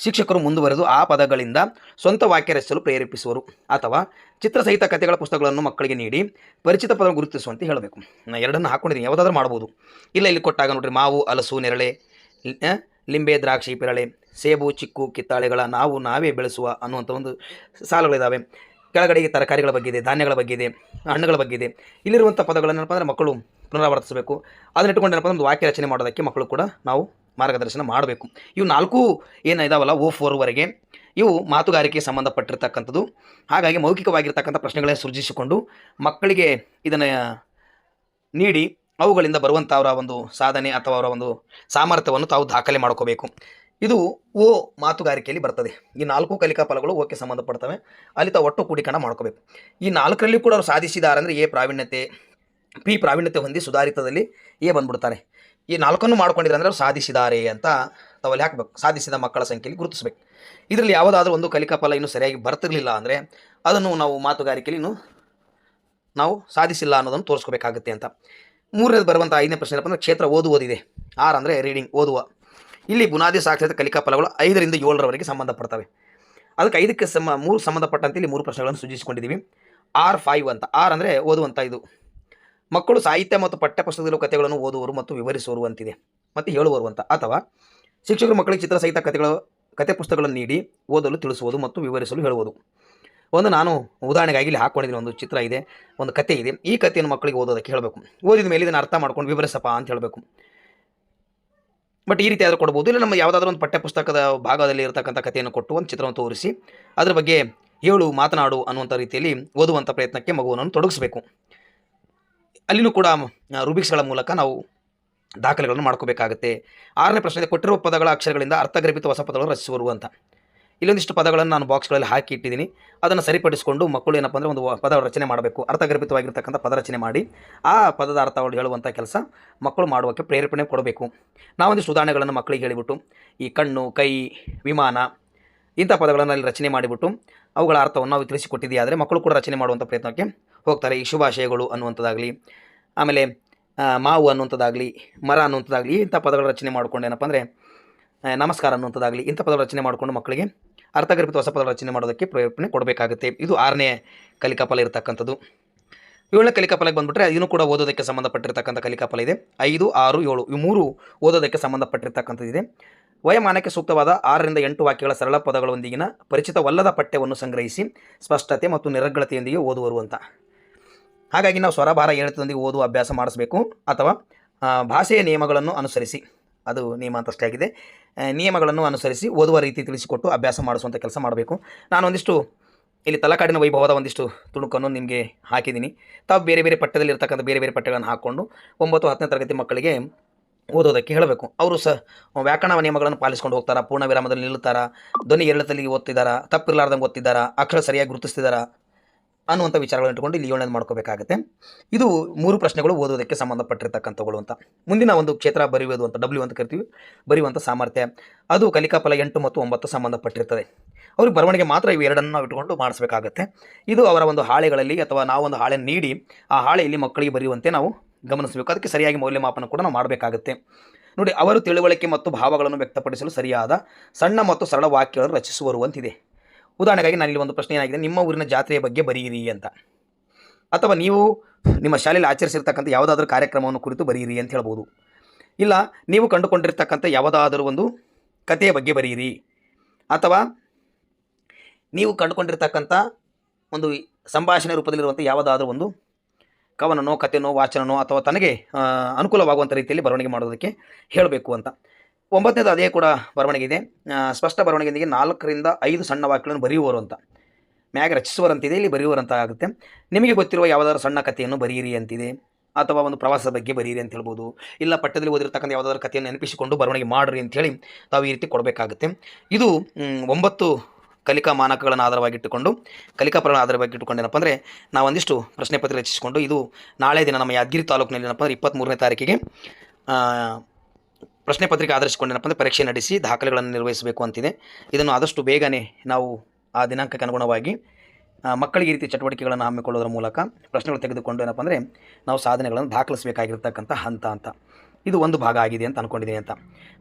ಶಿಕ್ಷಕರು ಮುಂದುವರೆದು ಆ ಪದಗಳಿಂದ ಸ್ವಂತ ವಾಕ್ಯ ರಚಿಸಲು ಪ್ರೇರೇಪಿಸುವರು. ಅಥವಾ ಚಿತ್ರಸಹಿತ ಕಥೆಗಳ ಪುಸ್ತಕಗಳನ್ನು ಮಕ್ಕಳಿಗೆ ನೀಡಿ ಪರಿಚಿತ ಪದವನ್ನು ಗುರುತಿಸುವಂತೆ ಹೇಳಬೇಕು. ನಾನು ಎರಡನ್ನು ಹಾಕ್ಕೊಂಡಿದ್ದೀನಿ ಯಾವುದಾದ್ರೂ ಮಾಡ್ಬೋದು. ಇಲ್ಲ ಇಲ್ಲಿ ಕೊಟ್ಟಾಗ ನೋಡ್ರಿ ಮಾವು ಹಲಸು ನೆರಳೆ. ಲಿಂಬೆ, ದ್ರಾಕ್ಷಿ, ಪಿರಳೆ, ಸೇಬು, ಚಿಕ್ಕು, ಕಿತ್ತಾಳೆಗಳ ನಾವು ನಾವೇ ಬೆಳೆಸುವ ಅನ್ನುವಂಥ ಒಂದು ಸಾಲುಗಳಿದ್ದಾವೆ ಕೆಳಗಡೆಗೆ ತರಕಾರಿಗಳ ಬಗ್ಗೆ ಇದೆ ಧಾನ್ಯಗಳ ಬಗ್ಗೆ ಇದೆ ಹಣ್ಣುಗಳ ಬಗ್ಗೆ ಇದೆ ಇಲ್ಲಿರುವಂಥ ಪದಗಳನ್ನೇನಪ್ಪ ಅಂದರೆ ಮಕ್ಕಳು ಪುನರಾವರ್ತಿಸಬೇಕು. ಅದನ್ನ ಅಂದ್ರೆ ಒಂದು ವಾಕ್ಯ ರಚನೆ ಮಾಡೋದಕ್ಕೆ ಮಕ್ಕಳು ಕೂಡ ನಾವು ಮಾರ್ಗದರ್ಶನ ಮಾಡಬೇಕು. ಇವು ನಾಲ್ಕು ಏನು ಇದಾವಲ್ಲ, ಓ ಫೋರ್ವರೆಗೆ ಇವು ಮಾತುಗಾರಿಕೆಗೆ ಸಂಬಂಧಪಟ್ಟಿರ್ತಕ್ಕಂಥದ್ದು. ಹಾಗಾಗಿ ಮೌಖಿಕವಾಗಿರ್ತಕ್ಕಂಥ ಪ್ರಶ್ನೆಗಳೇ ಸೃಜಿಸಿಕೊಂಡು ಮಕ್ಕಳಿಗೆ ಇದನ್ನು ನೀಡಿ ಅವುಗಳಿಂದ ಬರುವಂಥ ಅವರ ಒಂದು ಸಾಧನೆ ಅಥವಾ ಅವರ ಒಂದು ಸಾಮರ್ಥ್ಯವನ್ನು ತಾವು ದಾಖಲೆ ಮಾಡ್ಕೋಬೇಕು. ಇದು ಓ ಮಾತುಗಾರಿಕೆಯಲ್ಲಿ ಬರ್ತದೆ. ಈ ನಾಲ್ಕು ಕಲಿಕಾ ಫಲಗಳು ಓಕೆ ಸಂಬಂಧಪಡ್ತವೆ. ಅಲ್ಲಿ ತಾವು ಒಟ್ಟು ಕೂಡಿಕಣ ಮಾಡ್ಕೋಬೇಕು. ಈ ನಾಲ್ಕರಲ್ಲಿ ಕೂಡ ಅವರು ಸಾಧಿಸಿದ್ದಾರೆ ಅಂದರೆ ಎ ಪ್ರಾವೀಣ್ಯತೆ, ಪಿ ಪ್ರಾವೀಣ್ಯತೆ ಹೊಂದಿ ಸುಧಾರಿತದಲ್ಲಿ ಎ ಬಂದ್ಬಿಡ್ತಾರೆ. ಈ ನಾಲ್ಕನ್ನು ಮಾಡ್ಕೊಂಡಿದ್ದಾರೆ ಅಂದರೆ ಅವ್ರು ಸಾಧಿಸಿದ್ದಾರೆ ಅಂತ ತಾವಲ್ಲಿ ಹಾಕಬೇಕು. ಸಾಧಿಸಿದ ಮಕ್ಕಳ ಸಂಖ್ಯೆಯಲ್ಲಿ ಗುರುತಿಸಬೇಕು. ಇದರಲ್ಲಿ ಯಾವುದಾದ್ರೂ ಒಂದು ಕಲಿಕಾ ಫಲ ಇನ್ನೂ ಸರಿಯಾಗಿ ಬರ್ತಿರಲಿಲ್ಲ ಅಂದರೆ ಅದನ್ನು ನಾವು ಮಾತುಗಾರಿಕೆಯಲ್ಲಿ ಇನ್ನೂ ನಾವು ಸಾಧಿಸಿಲ್ಲ ಅನ್ನೋದನ್ನು ತೋರಿಸ್ಕೋಬೇಕಾಗುತ್ತೆ ಅಂತ. ಮೂರನೇದು ಬರುವಂಥ ಐದನೇ ಪ್ರಶ್ನೆ ಏನಪ್ಪ ಅಂದರೆ ಕ್ಷೇತ್ರ ಓದುವುದಿದೆ. ಆರ್ ಅಂದರೆ ರೀಡಿಂಗ್ ಓದುವ. ಇಲ್ಲಿ ಬುನಾದಿ, ಸಾಕ್ಷರತೆ, ಕಲಿಕಾ ಫಲಗಳು ಐದರಿಂದ ಏಳರವರೆಗೆ ಸಂಬಂಧಪಡ್ತವೆ. ಅದಕ್ಕೆ ಐದಕ್ಕೆ ಸಮ, ಮೂರು ಸಂಬಂಧಪಟ್ಟಂತೆ ಇಲ್ಲಿ ಮೂರು ಪ್ರಶ್ನೆಗಳನ್ನು ಸೂಚಿಸಿಕೊಂಡಿದ್ದೀವಿ. ಆರ್ ಫೈವ್ ಅಂತ. ಆರ್ ಅಂದರೆ ಓದುವಂಥ ಇದು. ಮಕ್ಕಳು ಸಾಹಿತ್ಯ ಮತ್ತು ಪಠ್ಯಪುಸ್ತಕದಲ್ಲಿ ಕಥೆಗಳನ್ನು ಓದುವರು ಮತ್ತು ವಿವರಿಸುವರು ಅಂತಿದೆ. ಮತ್ತು ಹೇಳುವರು ಅಂತ. ಅಥವಾ ಶಿಕ್ಷಕರು ಮಕ್ಕಳಿಗೆ ಚಿತ್ರ ಸಹಿತ ಕಥೆಗಳು, ಕಥೆ ಪುಸ್ತಕಗಳನ್ನು ನೀಡಿ ಓದಲು ತಿಳಿಸುವುದು ಮತ್ತು ವಿವರಿಸಲು ಹೇಳುವುದು. ಒಂದು ನಾನು ಉದಾಹರಣೆಗಾಗಿ ಇಲ್ಲಿ ಹಾಕ್ಕೊಂಡಿದ್ದೀನಿ ಒಂದು ಚಿತ್ರ ಇದೆ, ಒಂದು ಕತೆ ಇದೆ. ಈ ಕಥೆಯನ್ನು ಮಕ್ಕಳಿಗೆ ಓದೋದಕ್ಕೆ ಹೇಳಬೇಕು. ಓದಿದ ಮೇಲೆ ಇದನ್ನು ಅರ್ಥ ಮಾಡ್ಕೊಂಡು ವಿವರಿಸಪ್ಪ ಅಂತ ಹೇಳಬೇಕು. ಬಟ್ ಈ ರೀತಿ ಆದರೂ ಕೊಡ್ಬೋದು. ಇಲ್ಲ ನಮ್ಮ ಯಾವುದಾದ್ರೂ ಒಂದು ಪಠ್ಯಪುಸ್ತಕದ ಭಾಗದಲ್ಲಿ ಇರತಕ್ಕಂಥ ಕಥೆಯನ್ನು ಕೊಟ್ಟು ಒಂದು ಚಿತ್ರವನ್ನು ತೋರಿಸಿ, ಅದರ ಬಗ್ಗೆ ಹೇಳು, ಮಾತನಾಡು ಅನ್ನುವಂಥ ರೀತಿಯಲ್ಲಿ ಓದುವಂಥ ಪ್ರಯತ್ನಕ್ಕೆ ಮಗುವನ್ನು ತೊಡಗಿಸಬೇಕು. ಅಲ್ಲಿನೂ ಕೂಡ ರೂಬಿಕ್ಸ್ಗಳ ಮೂಲಕ ನಾವು ದಾಖಲೆಗಳನ್ನು ಮಾಡ್ಕೋಬೇಕಾಗುತ್ತೆ. ಆರನೇ ಪ್ರಶ್ನೆ ಕೊಟ್ಟಿರುವ ಪದಗಳ ಅಕ್ಷರಗಳಿಂದ ಅರ್ಥಗರ್ಭಿತ ಹೊಸ ಪದಗಳು ರಚಿಸುವರು ಅಂತ ಇಲ್ಲೊಂದಿಷ್ಟು ಪದಗಳನ್ನು ನಾನು ಬಾಕ್ಸ್ಗಳಲ್ಲಿ ಹಾಕಿ ಇಟ್ಟಿದ್ದೀನಿ. ಅದನ್ನು ಸರಿಪಡಿಸಿಕೊಂಡು ಮಕ್ಕಳು ಏನಪ್ಪ ಅಂದರೆ ಒಂದು ಪದ ರಚನೆ ಮಾಡಬೇಕು. ಅರ್ಥಗರ್ಭಿತವಾಗಿರ್ತಕ್ಕಂಥ ಪದ ರಚನೆ ಮಾಡಿ ಆ ಪದದ ಅರ್ಥವನ್ನು ಹೇಳುವಂಥ ಕೆಲಸ ಮಕ್ಕಳು ಮಾಡುವಕ್ಕೆ ಪ್ರೇರೇಪಣೆ ಕೊಡಬೇಕು. ನಾವೊಂದಿಷ್ಟು ಉದಾಹರಣೆಗಳನ್ನು ಮಕ್ಕಳಿಗೆ ಹೇಳಿಬಿಟ್ಟು, ಈ ಕಣ್ಣು, ಕೈ, ವಿಮಾನ, ಇಂಥ ಪದಗಳನ್ನು ಅಲ್ಲಿ ರಚನೆ ಮಾಡಿಬಿಟ್ಟು ಅವುಗಳ ಅರ್ಥವನ್ನು ನಾವು ತಿಳಿಸಿಕೊಟ್ಟಿದೆಯಾದರೆ ಮಕ್ಕಳು ಕೂಡ ರಚನೆ ಮಾಡುವಂಥ ಪ್ರಯತ್ನಕ್ಕೆ ಹೋಗ್ತಾರೆ. ಈ ಶುಭಾಶಯಗಳು ಅನ್ನುವಂಥದ್ದಾಗಲಿ, ಆಮೇಲೆ ಮಾವು ಅನ್ನುವಂಥದ್ದಾಗಲಿ, ಮರ ಅನ್ನುವಂಥದ್ದಾಗಲಿ ಇಂಥ ಪದಗಳ ರಚನೆ ಮಾಡ್ಕೊಂಡು ಏನಪ್ಪ ಅಂದರೆ ನಮಸ್ಕಾರ ಅನ್ನುವಂಥದ್ದಾಗಲಿ ಇಂಥ ಪದಗಳ ರಚನೆ ಮಾಡಿಕೊಂಡು ಮಕ್ಕಳಿಗೆ ಅರ್ಥಗರ್ಭಿತ ಹೊಸ ಪದಗಳ ರಚನೆ ಮಾಡೋದಕ್ಕೆ ಪ್ರೇರೇಪಣೆ ಕೊಡಬೇಕಾಗುತ್ತೆ. ಇದು ಆರನೇ ಕಲಿಕಾ ಫಲ ಇರತಕ್ಕಂಥದ್ದು. ಏಳನೇ ಕಲಿಕಾ ಫಲಕ್ಕೆ ಬಂದುಬಿಟ್ರೆ ಇದನ್ನು ಕೂಡ ಓದೋದಕ್ಕೆ ಸಂಬಂಧಪಟ್ಟಿರ್ತಕ್ಕಂಥ ಕಲಿಕಾ ಫಲ ಇದೆ. ಐದು, ಆರು, ಏಳು ಈ ಮೂರು ಓದೋದಕ್ಕೆ ಸಂಬಂಧಪಟ್ಟಿರ್ತಕ್ಕಂಥದ್ದಿದೆ ವಯಮಾನಕ್ಕೆ ಸೂಕ್ತವಾದ ಆರರಿಂದ ಎಂಟು ವಾಕ್ಯಗಳ ಸರಳ ಪದಗಳೊಂದಿಗಿನ ಪರಿಚಿತವಲ್ಲದ ಪಠ್ಯವನ್ನು ಸಂಗ್ರಹಿಸಿ ಸ್ಪಷ್ಟತೆ ಮತ್ತು ನಿರಗ್ಗಳತೆಯೊಂದಿಗೆ ಓದುವರು ಅಂತ ಹಾಗಾಗಿ ನಾವು ಸ್ವರಭಾರ ಏಳತದೊಂದಿಗೆ ಓದುವ ಅಭ್ಯಾಸ ಮಾಡಿಸಬೇಕು ಅಥವಾ ಭಾಷೆಯ ನಿಯಮಗಳನ್ನು ಅನುಸರಿಸಿ. ಅದು ನಿಯಮ ಅಂತಷ್ಟೇ ಆಗಿದೆ ನಿಯಮಗಳನ್ನು ಅನುಸರಿಸಿ ಓದುವ ರೀತಿ ತಿಳಿಸಿಕೊಟ್ಟು ಅಭ್ಯಾಸ ಮಾಡಿಸುವಂಥ ಕೆಲಸ ಮಾಡಬೇಕು. ನಾನು ಒಂದಿಷ್ಟು ಇಲ್ಲಿ ತಲಕಾಡಿನ ವೈಭವದ ಒಂದಿಷ್ಟು ತುಣುಕನ್ನು ನಿಮಗೆ ಹಾಕಿದ್ದೀನಿ. ತಾವು ಬೇರೆ ಬೇರೆ ಪಠ್ಯದಲ್ಲಿ ಇರ್ತಕ್ಕಂಥ ಬೇರೆ ಬೇರೆ ಪಠ್ಯಗಳನ್ನು ಹಾಕ್ಕೊಂಡು ಒಂಬತ್ತು ಹತ್ತನೇ ತರಗತಿ ಮಕ್ಕಳಿಗೆ ಓದೋದಕ್ಕೆ ಹೇಳಬೇಕು. ಅವರು ಸಹ ವ್ಯಾಕರಣ ನಿಯಮಗಳನ್ನು ಪಾಲಿಸ್ಕೊಂಡು ಹೋಗ್ತಾರಾ? ಪೂರ್ಣ ವಿರಾಮದಲ್ಲಿ ನಿಲ್ಲುತ್ತಾರಾ? ಧ್ವನಿ ಎರಳತಲ್ಲಿ ಓದ್ತಿದ್ದಾರಾ? ತಪ್ಪಿರಲಾರ್ದಂಗೆ ಓದ್ತಿದ್ದಾರಾ? ಅಕ್ಷರ ಸರಿಯಾಗಿ ಗುರುತಿಸ್ತಿದ್ದಾರಾ? ಅನ್ನುವಂಥ ವಿಚಾರಗಳನ್ನು ಇಟ್ಕೊಂಡು ಇಲ್ಲಿ ಏಳನೇದು ಮಾಡ್ಕೋಬೇಕಾಗುತ್ತೆ. ಇದು ಮೂರು ಪ್ರಶ್ನೆಗಳು ಓದೋದಕ್ಕೆ ಸಂಬಂಧಪಟ್ಟಿರ್ತಕ್ಕಂಥವುಗಳು ಅಂತ. ಮುಂದಿನ ಒಂದು ಕ್ಷೇತ್ರ ಬರೆಯುವುದು ಅಂತ ಡಬ್ಲ್ಯೂ ಅಂತ ಕರಿತೀವಿ. ಬರೆಯುವಂಥ ಸಾಮರ್ಥ್ಯ. ಅದು ಕಲಿಕಾಫಲ ಎಂಟು ಮತ್ತು ಒಂಬತ್ತು ಸಂಬಂಧಪಟ್ಟಿರ್ತದೆ. ಅವ್ರಿಗೆ ಬರವಣಿಗೆ ಮಾತ್ರ ಇವು ಎರಡನ್ನು ನಾವು ಇಟ್ಕೊಂಡು ಮಾಡಿಸ್ಬೇಕಾಗತ್ತೆ. ಇದು ಅವರ ಒಂದು ಹಾಳೆಗಳಲ್ಲಿ ಅಥವಾ ನಾವು ಒಂದು ಹಾಳೆ ನೀಡಿ ಆ ಹಾಳೆಯಲ್ಲಿ ಮಕ್ಕಳಿಗೆ ಬರೆಯುವಂತೆ ನಾವು ಗಮನಿಸಬೇಕು. ಅದಕ್ಕೆ ಸರಿಯಾಗಿ ಮೌಲ್ಯಮಾಪನ ಕೂಡ ನಾವು ಮಾಡಬೇಕಾಗುತ್ತೆ. ನೋಡಿ, ಅವರು ತಿಳುವಳಿಕೆ ಮತ್ತು ಭಾವಗಳನ್ನು ವ್ಯಕ್ತಪಡಿಸಲು ಸರಿಯಾದ ಸಣ್ಣ ಮತ್ತು ಸರಳ ವಾಕ್ಯಗಳನ್ನು ರಚಿಸುವರು ಅಂತಿದೆ. ಉದಾಹರಣೆಗಾಗಿ ನಾನು ಇಲ್ಲಿ ಒಂದು ಪ್ರಶ್ನೆ ಏನಾಗಿದೆ? ನಿಮ್ಮ ಊರಿನ ಜಾತ್ರೆಯ ಬಗ್ಗೆ ಬರೀರಿ ಅಂತ. ಅಥವಾ ನೀವು ನಿಮ್ಮ ಶಾಲೆಯಲ್ಲಿ ಆಚರಿಸಿರ್ತಕ್ಕಂಥ ಯಾವುದಾದ್ರೂ ಕಾರ್ಯಕ್ರಮವನ್ನು ಕುರಿತು ಬರೀರಿ ಅಂತ ಹೇಳ್ಬೋದು. ಇಲ್ಲ, ನೀವು ಕಂಡುಕೊಂಡಿರ್ತಕ್ಕಂಥ ಯಾವುದಾದರೂ ಒಂದು ಕಥೆಯ ಬಗ್ಗೆ ಬರೀರಿ. ಅಥವಾ ನೀವು ಕಂಡುಕೊಂಡಿರ್ತಕ್ಕಂಥ ಒಂದು ಸಂಭಾಷಣೆ ರೂಪದಲ್ಲಿರುವಂಥ ಯಾವುದಾದ್ರೂ ಒಂದು ಕವನನೋ, ಕಥೆನೋ, ವಾಚನನೋ ಅಥವಾ ತನಗೆ ಅನುಕೂಲವಾಗುವಂಥ ರೀತಿಯಲ್ಲಿ ಬರವಣಿಗೆ ಮಾಡೋದಕ್ಕೆ ಹೇಳಬೇಕು ಅಂತ. ಒಂಬತ್ತನೇದು ಅದೇ ಕೂಡ ಬರವಣಿಗೆ ಇದೆ. ಸ್ಪಷ್ಟ ಬರವಣಿಗೆಯೊಂದಿಗೆ ನಾಲ್ಕರಿಂದ ಐದು ಸಣ್ಣ ವಾಕ್ಯಗಳನ್ನು ಬರೆಯುವರು ಅಂತ. ಮ್ಯಾಗ ರಚಿಸುವರಂತಿದೆ, ಇಲ್ಲಿ ಬರೆಯುವರಂತ ಆಗುತ್ತೆ. ನಿಮಗೆ ಗೊತ್ತಿರುವ ಯಾವುದಾದ್ರು ಸಣ್ಣ ಕಥೆಯನ್ನು ಬರೆಯಿರಿ ಅಂತಿದೆ. ಅಥವಾ ಒಂದು ಪ್ರವಾಸದ ಬಗ್ಗೆ ಬರೀರಿ ಅಂತ ಹೇಳ್ಬೋದು. ಇಲ್ಲ ಪಟ್ಟದಲ್ಲಿ ಓದಿರ್ತಕ್ಕಂಥ ಯಾವುದಾದ್ರೂ ಕಥೆಯನ್ನು ನೆನಪಿಸಿಕೊಂಡು ಬರವಣಿಗೆ ಮಾಡಿರಿ ಅಂಥೇಳಿ ತಾವು ಈ ರೀತಿ ಕೊಡಬೇಕಾಗುತ್ತೆ. ಇದು ಒಂಬತ್ತು ಕಲಿಕಾ ಮಾನಕಗಳನ್ನು ಆಧಾರವಾಗಿಟ್ಟುಕೊಂಡು ಕಲಿಕಾ ಪರಗಳನ್ನು ಆಧಾರವಾಗಿಟ್ಟುಕೊಂಡು ಏನಪ್ಪ ಅಂದರೆ ನಾವೊಂದಿಷ್ಟು ಪ್ರಶ್ನೆ ಪತ್ರ ರಚಿಸಿಕೊಂಡು ಇದು ನಾಳೆ ದಿನ ನಮ್ಮ ಯಾದಗಿರಿ ತಾಲೂಕಿನಲ್ಲಿ ಏನಪ್ಪ ಅಂದರೆ ಇಪ್ಪತ್ತ್ಮೂರನೇ ತಾರೀಕಿಗೆ ಪ್ರಶ್ನೆ ಪತ್ರಿಕೆ ಆಧರಿಸಿಕೊಂಡೇನಪ್ಪ ಅಂದರೆ ಪರೀಕ್ಷೆ ನಡೆಸಿ ದಾಖಲೆಗಳನ್ನು ನಿರ್ವಹಿಸಬೇಕು ಅಂತಿದೆ. ಇದನ್ನು ಆದಷ್ಟು ಬೇಗನೆ ನಾವು ಆ ದಿನಾಂಕಕ್ಕೆ ಅನುಗುಣವಾಗಿ ಮಕ್ಕಳಿಗೆ ಈ ರೀತಿ ಚಟುವಟಿಕೆಗಳನ್ನು ಹಮ್ಮಿಕೊಳ್ಳೋದ್ರ ಮೂಲಕ ಪ್ರಶ್ನೆಗಳು ತೆಗೆದುಕೊಂಡು ಏನಪ್ಪ ಅಂದರೆ ನಾವು ಸಾಧನೆಗಳನ್ನು ದಾಖಲಿಸಬೇಕಾಗಿರ್ತಕ್ಕಂಥ ಹಂತ ಅಂತ. ಇದು ಒಂದು ಭಾಗ ಆಗಿದೆ ಅಂತ ಅಂದ್ಕೊಂಡಿದ್ದೀನಿ ಅಂತ.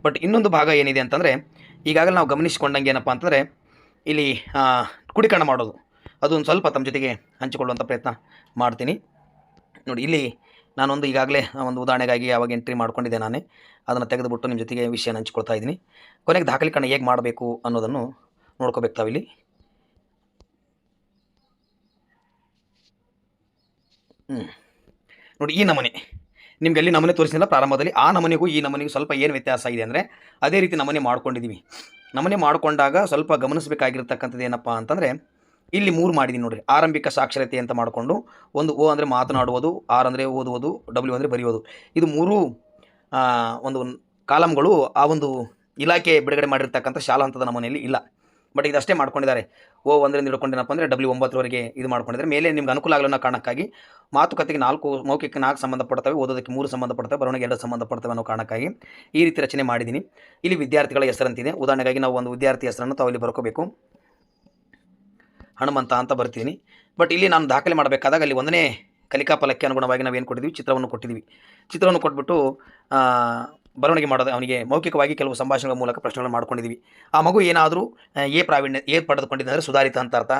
ಬಟ್ ಇನ್ನೊಂದು ಭಾಗ ಏನಿದೆ ಅಂತಂದರೆ, ಈಗಾಗಲೇ ನಾವು ಗಮನಿಸಿಕೊಂಡಂಗೆ ಏನಪ್ಪ ಅಂತಂದರೆ, ಇಲ್ಲಿ ಕುಡಿಕರಣ ಕುಡಿಕಣ ಮಾಡೋದು. ಅದೊಂದು ಸ್ವಲ್ಪ ತಮ್ಮ ಜೊತೆಗೆ ಹಂಚಿಕೊಳ್ಳುವಂಥ ಪ್ರಯತ್ನ ಮಾಡ್ತೀನಿ. ನೋಡಿ, ಇಲ್ಲಿ ನಾನೊಂದು ಈಗಾಗಲೇ ಒಂದು ಉದಾಹರಣೆಗಾಗಿ ಯಾವಾಗ ಎಂಟ್ರಿ ಮಾಡ್ಕೊಂಡಿದ್ದೆ ನಾನೇ, ಅದನ್ನು ತೆಗೆದುಬಿಟ್ಟು ನಿಮ್ಮ ಜೊತೆಗೆ ವಿಷಯನ ಹಂಚ್ಕೊಳ್ತಾ ಇದ್ದೀನಿ. ಕೊನೆಗೆ ದಾಖಲೀಕರಣ ಹೇಗೆ ಮಾಡಬೇಕು ಅನ್ನೋದನ್ನು ನೋಡ್ಕೋಬೇಕು ತಾವಿಲ್ಲಿ. ಹ್ಞೂ ನೋಡಿ, ಈ ನಮೂನೆ. ನಿಮ್ಗೆ ಎಲ್ಲಿ ನಮೂನೆ ತೋರಿಸಿಲ್ಲ ಪ್ರಾರಂಭದಲ್ಲಿ, ಆ ನಮೂನೆಗೂ ಈ ನಮೂನೆಗೂ ಸ್ವಲ್ಪ ಏನು ವ್ಯತ್ಯಾಸ ಇದೆ ಅಂದರೆ, ಅದೇ ರೀತಿ ನಮೂನೆ ಮಾಡ್ಕೊಂಡಿದ್ದೀವಿ. ನಮೂನೆ ಮಾಡಿಕೊಂಡಾಗ ಸ್ವಲ್ಪ ಗಮನಿಸಬೇಕಾಗಿರ್ತಕ್ಕಂಥದ್ದು ಏನಪ್ಪ ಅಂತಂದರೆ ಇಲ್ಲಿ ಮೂರು ಮಾಡಿದ್ದೀನಿ ನೋಡಿರಿ. ಆರಂಭಿಕ ಸಾಕ್ಷರತೆ ಅಂತ ಮಾಡಿಕೊಂಡು ಒಂದು ಓ ಅಂದರೆ ಮಾತನಾಡುವುದು, ಆರ್ ಅಂದರೆ ಓದುವುದು ಡಬ್ಲ್ಯೂ ಅಂದರೆ ಬರೆಯೋದು. ಇದು ಮೂರು ಒಂದು ಕಾಲಮ್ಗಳು ಆ ಒಂದು ಇಲಾಖೆ ಬಿಡುಗಡೆ ಮಾಡಿರ್ತಕ್ಕಂಥ ಶಾಲಾ ಹಂತದ ನಮೂನೆಯಲ್ಲಿ ಇಲ್ಲ. ಬಟ್ ಇದಷ್ಟೇ ಮಾಡ್ಕೊಂಡಿದ್ದಾರೆ. ಓ ಒಂದರಿಂದ ಹಿಡ್ಕೊಂಡೇನಪ್ಪ ಅಂದರೆ ಡಬ್ಲ್ಯೂ ಒಂಬತ್ತರವರೆಗೆ ಇದು ಮಾಡ್ಕೊಂಡಿದ್ದಾರೆ. ಮೇಲೆ ನಿಮ್ಗೆ ಅನುಕೂಲ ಆಗಲನ್ನೋ ಕಾರಣಕ್ಕಾಗಿ ಮಾತುಕತೆಗೆ ನಾಲ್ಕು, ಮೌಖಿಕ ನಾಲ್ಕು ಸಂಬಂಧಪಡ್ತವೆ, ಓದೋದಕ್ಕೆ ಮೂರು ಸಂಬಂಧಪಡ್ತವೆ, ಬರವಣಿಗೆ ಎರಡು ಸಂಬಂಧಪಡ್ತವೆ ಅನ್ನೋ ಕಾರಣಕ್ಕಾಗಿ ಈ ರೀತಿ ರಚನೆ ಮಾಡಿದ್ದೀನಿ ಇಲ್ಲಿ ವಿದ್ಯಾರ್ಥಿಗಳ ಹೆಸರಂತಿದೆ. ಉದಾಹರಣೆಗಾಗಿ ನಾವು ಒಂದು ವಿದ್ಯಾರ್ಥಿ ಹೆಸರನ್ನು ತಾವು ಇಲ್ಲಿ ಬರ್ಕೋಬೇಕು. ಹನುಮಂತ ಅಂತ ಬರ್ತೀನಿ. ಬಟ್ ಇಲ್ಲಿ ನಾನು ದಾಖಲೆ ಮಾಡಬೇಕಾದಾಗ ಅಲ್ಲಿ ಒಂದನೇ ಕಲಿಕಾ ಅನುಗುಣವಾಗಿ ನಾವು ಏನು ಕೊಟ್ಟಿದ್ವಿ? ಚಿತ್ರವನ್ನು ಕೊಟ್ಟಿದ್ವಿ. ಚಿತ್ರವನ್ನು ಕೊಟ್ಬಿಟ್ಟು ಬರವಣಿಗೆ ಮಾಡೋದು, ಅವನಿಗೆ ಮೌಖಿಕವಾಗಿ ಕೆಲವು ಸಂಭಾಷಣೆಗಳ ಮೂಲಕ ಪ್ರಶ್ನೆಗಳನ್ನು ಮಾಡ್ಕೊಂಡಿದ್ದೀವಿ ಆ ಮಗು ಏನಾದರೂ ಎ ಪ್ರಾವೀಣ್ಯ, ಎ ಪಡೆದುಕೊಂಡಿದ್ದಂದರೆ ಸುಧಾರಿತ ಅಂತ ಅರ್ಥ.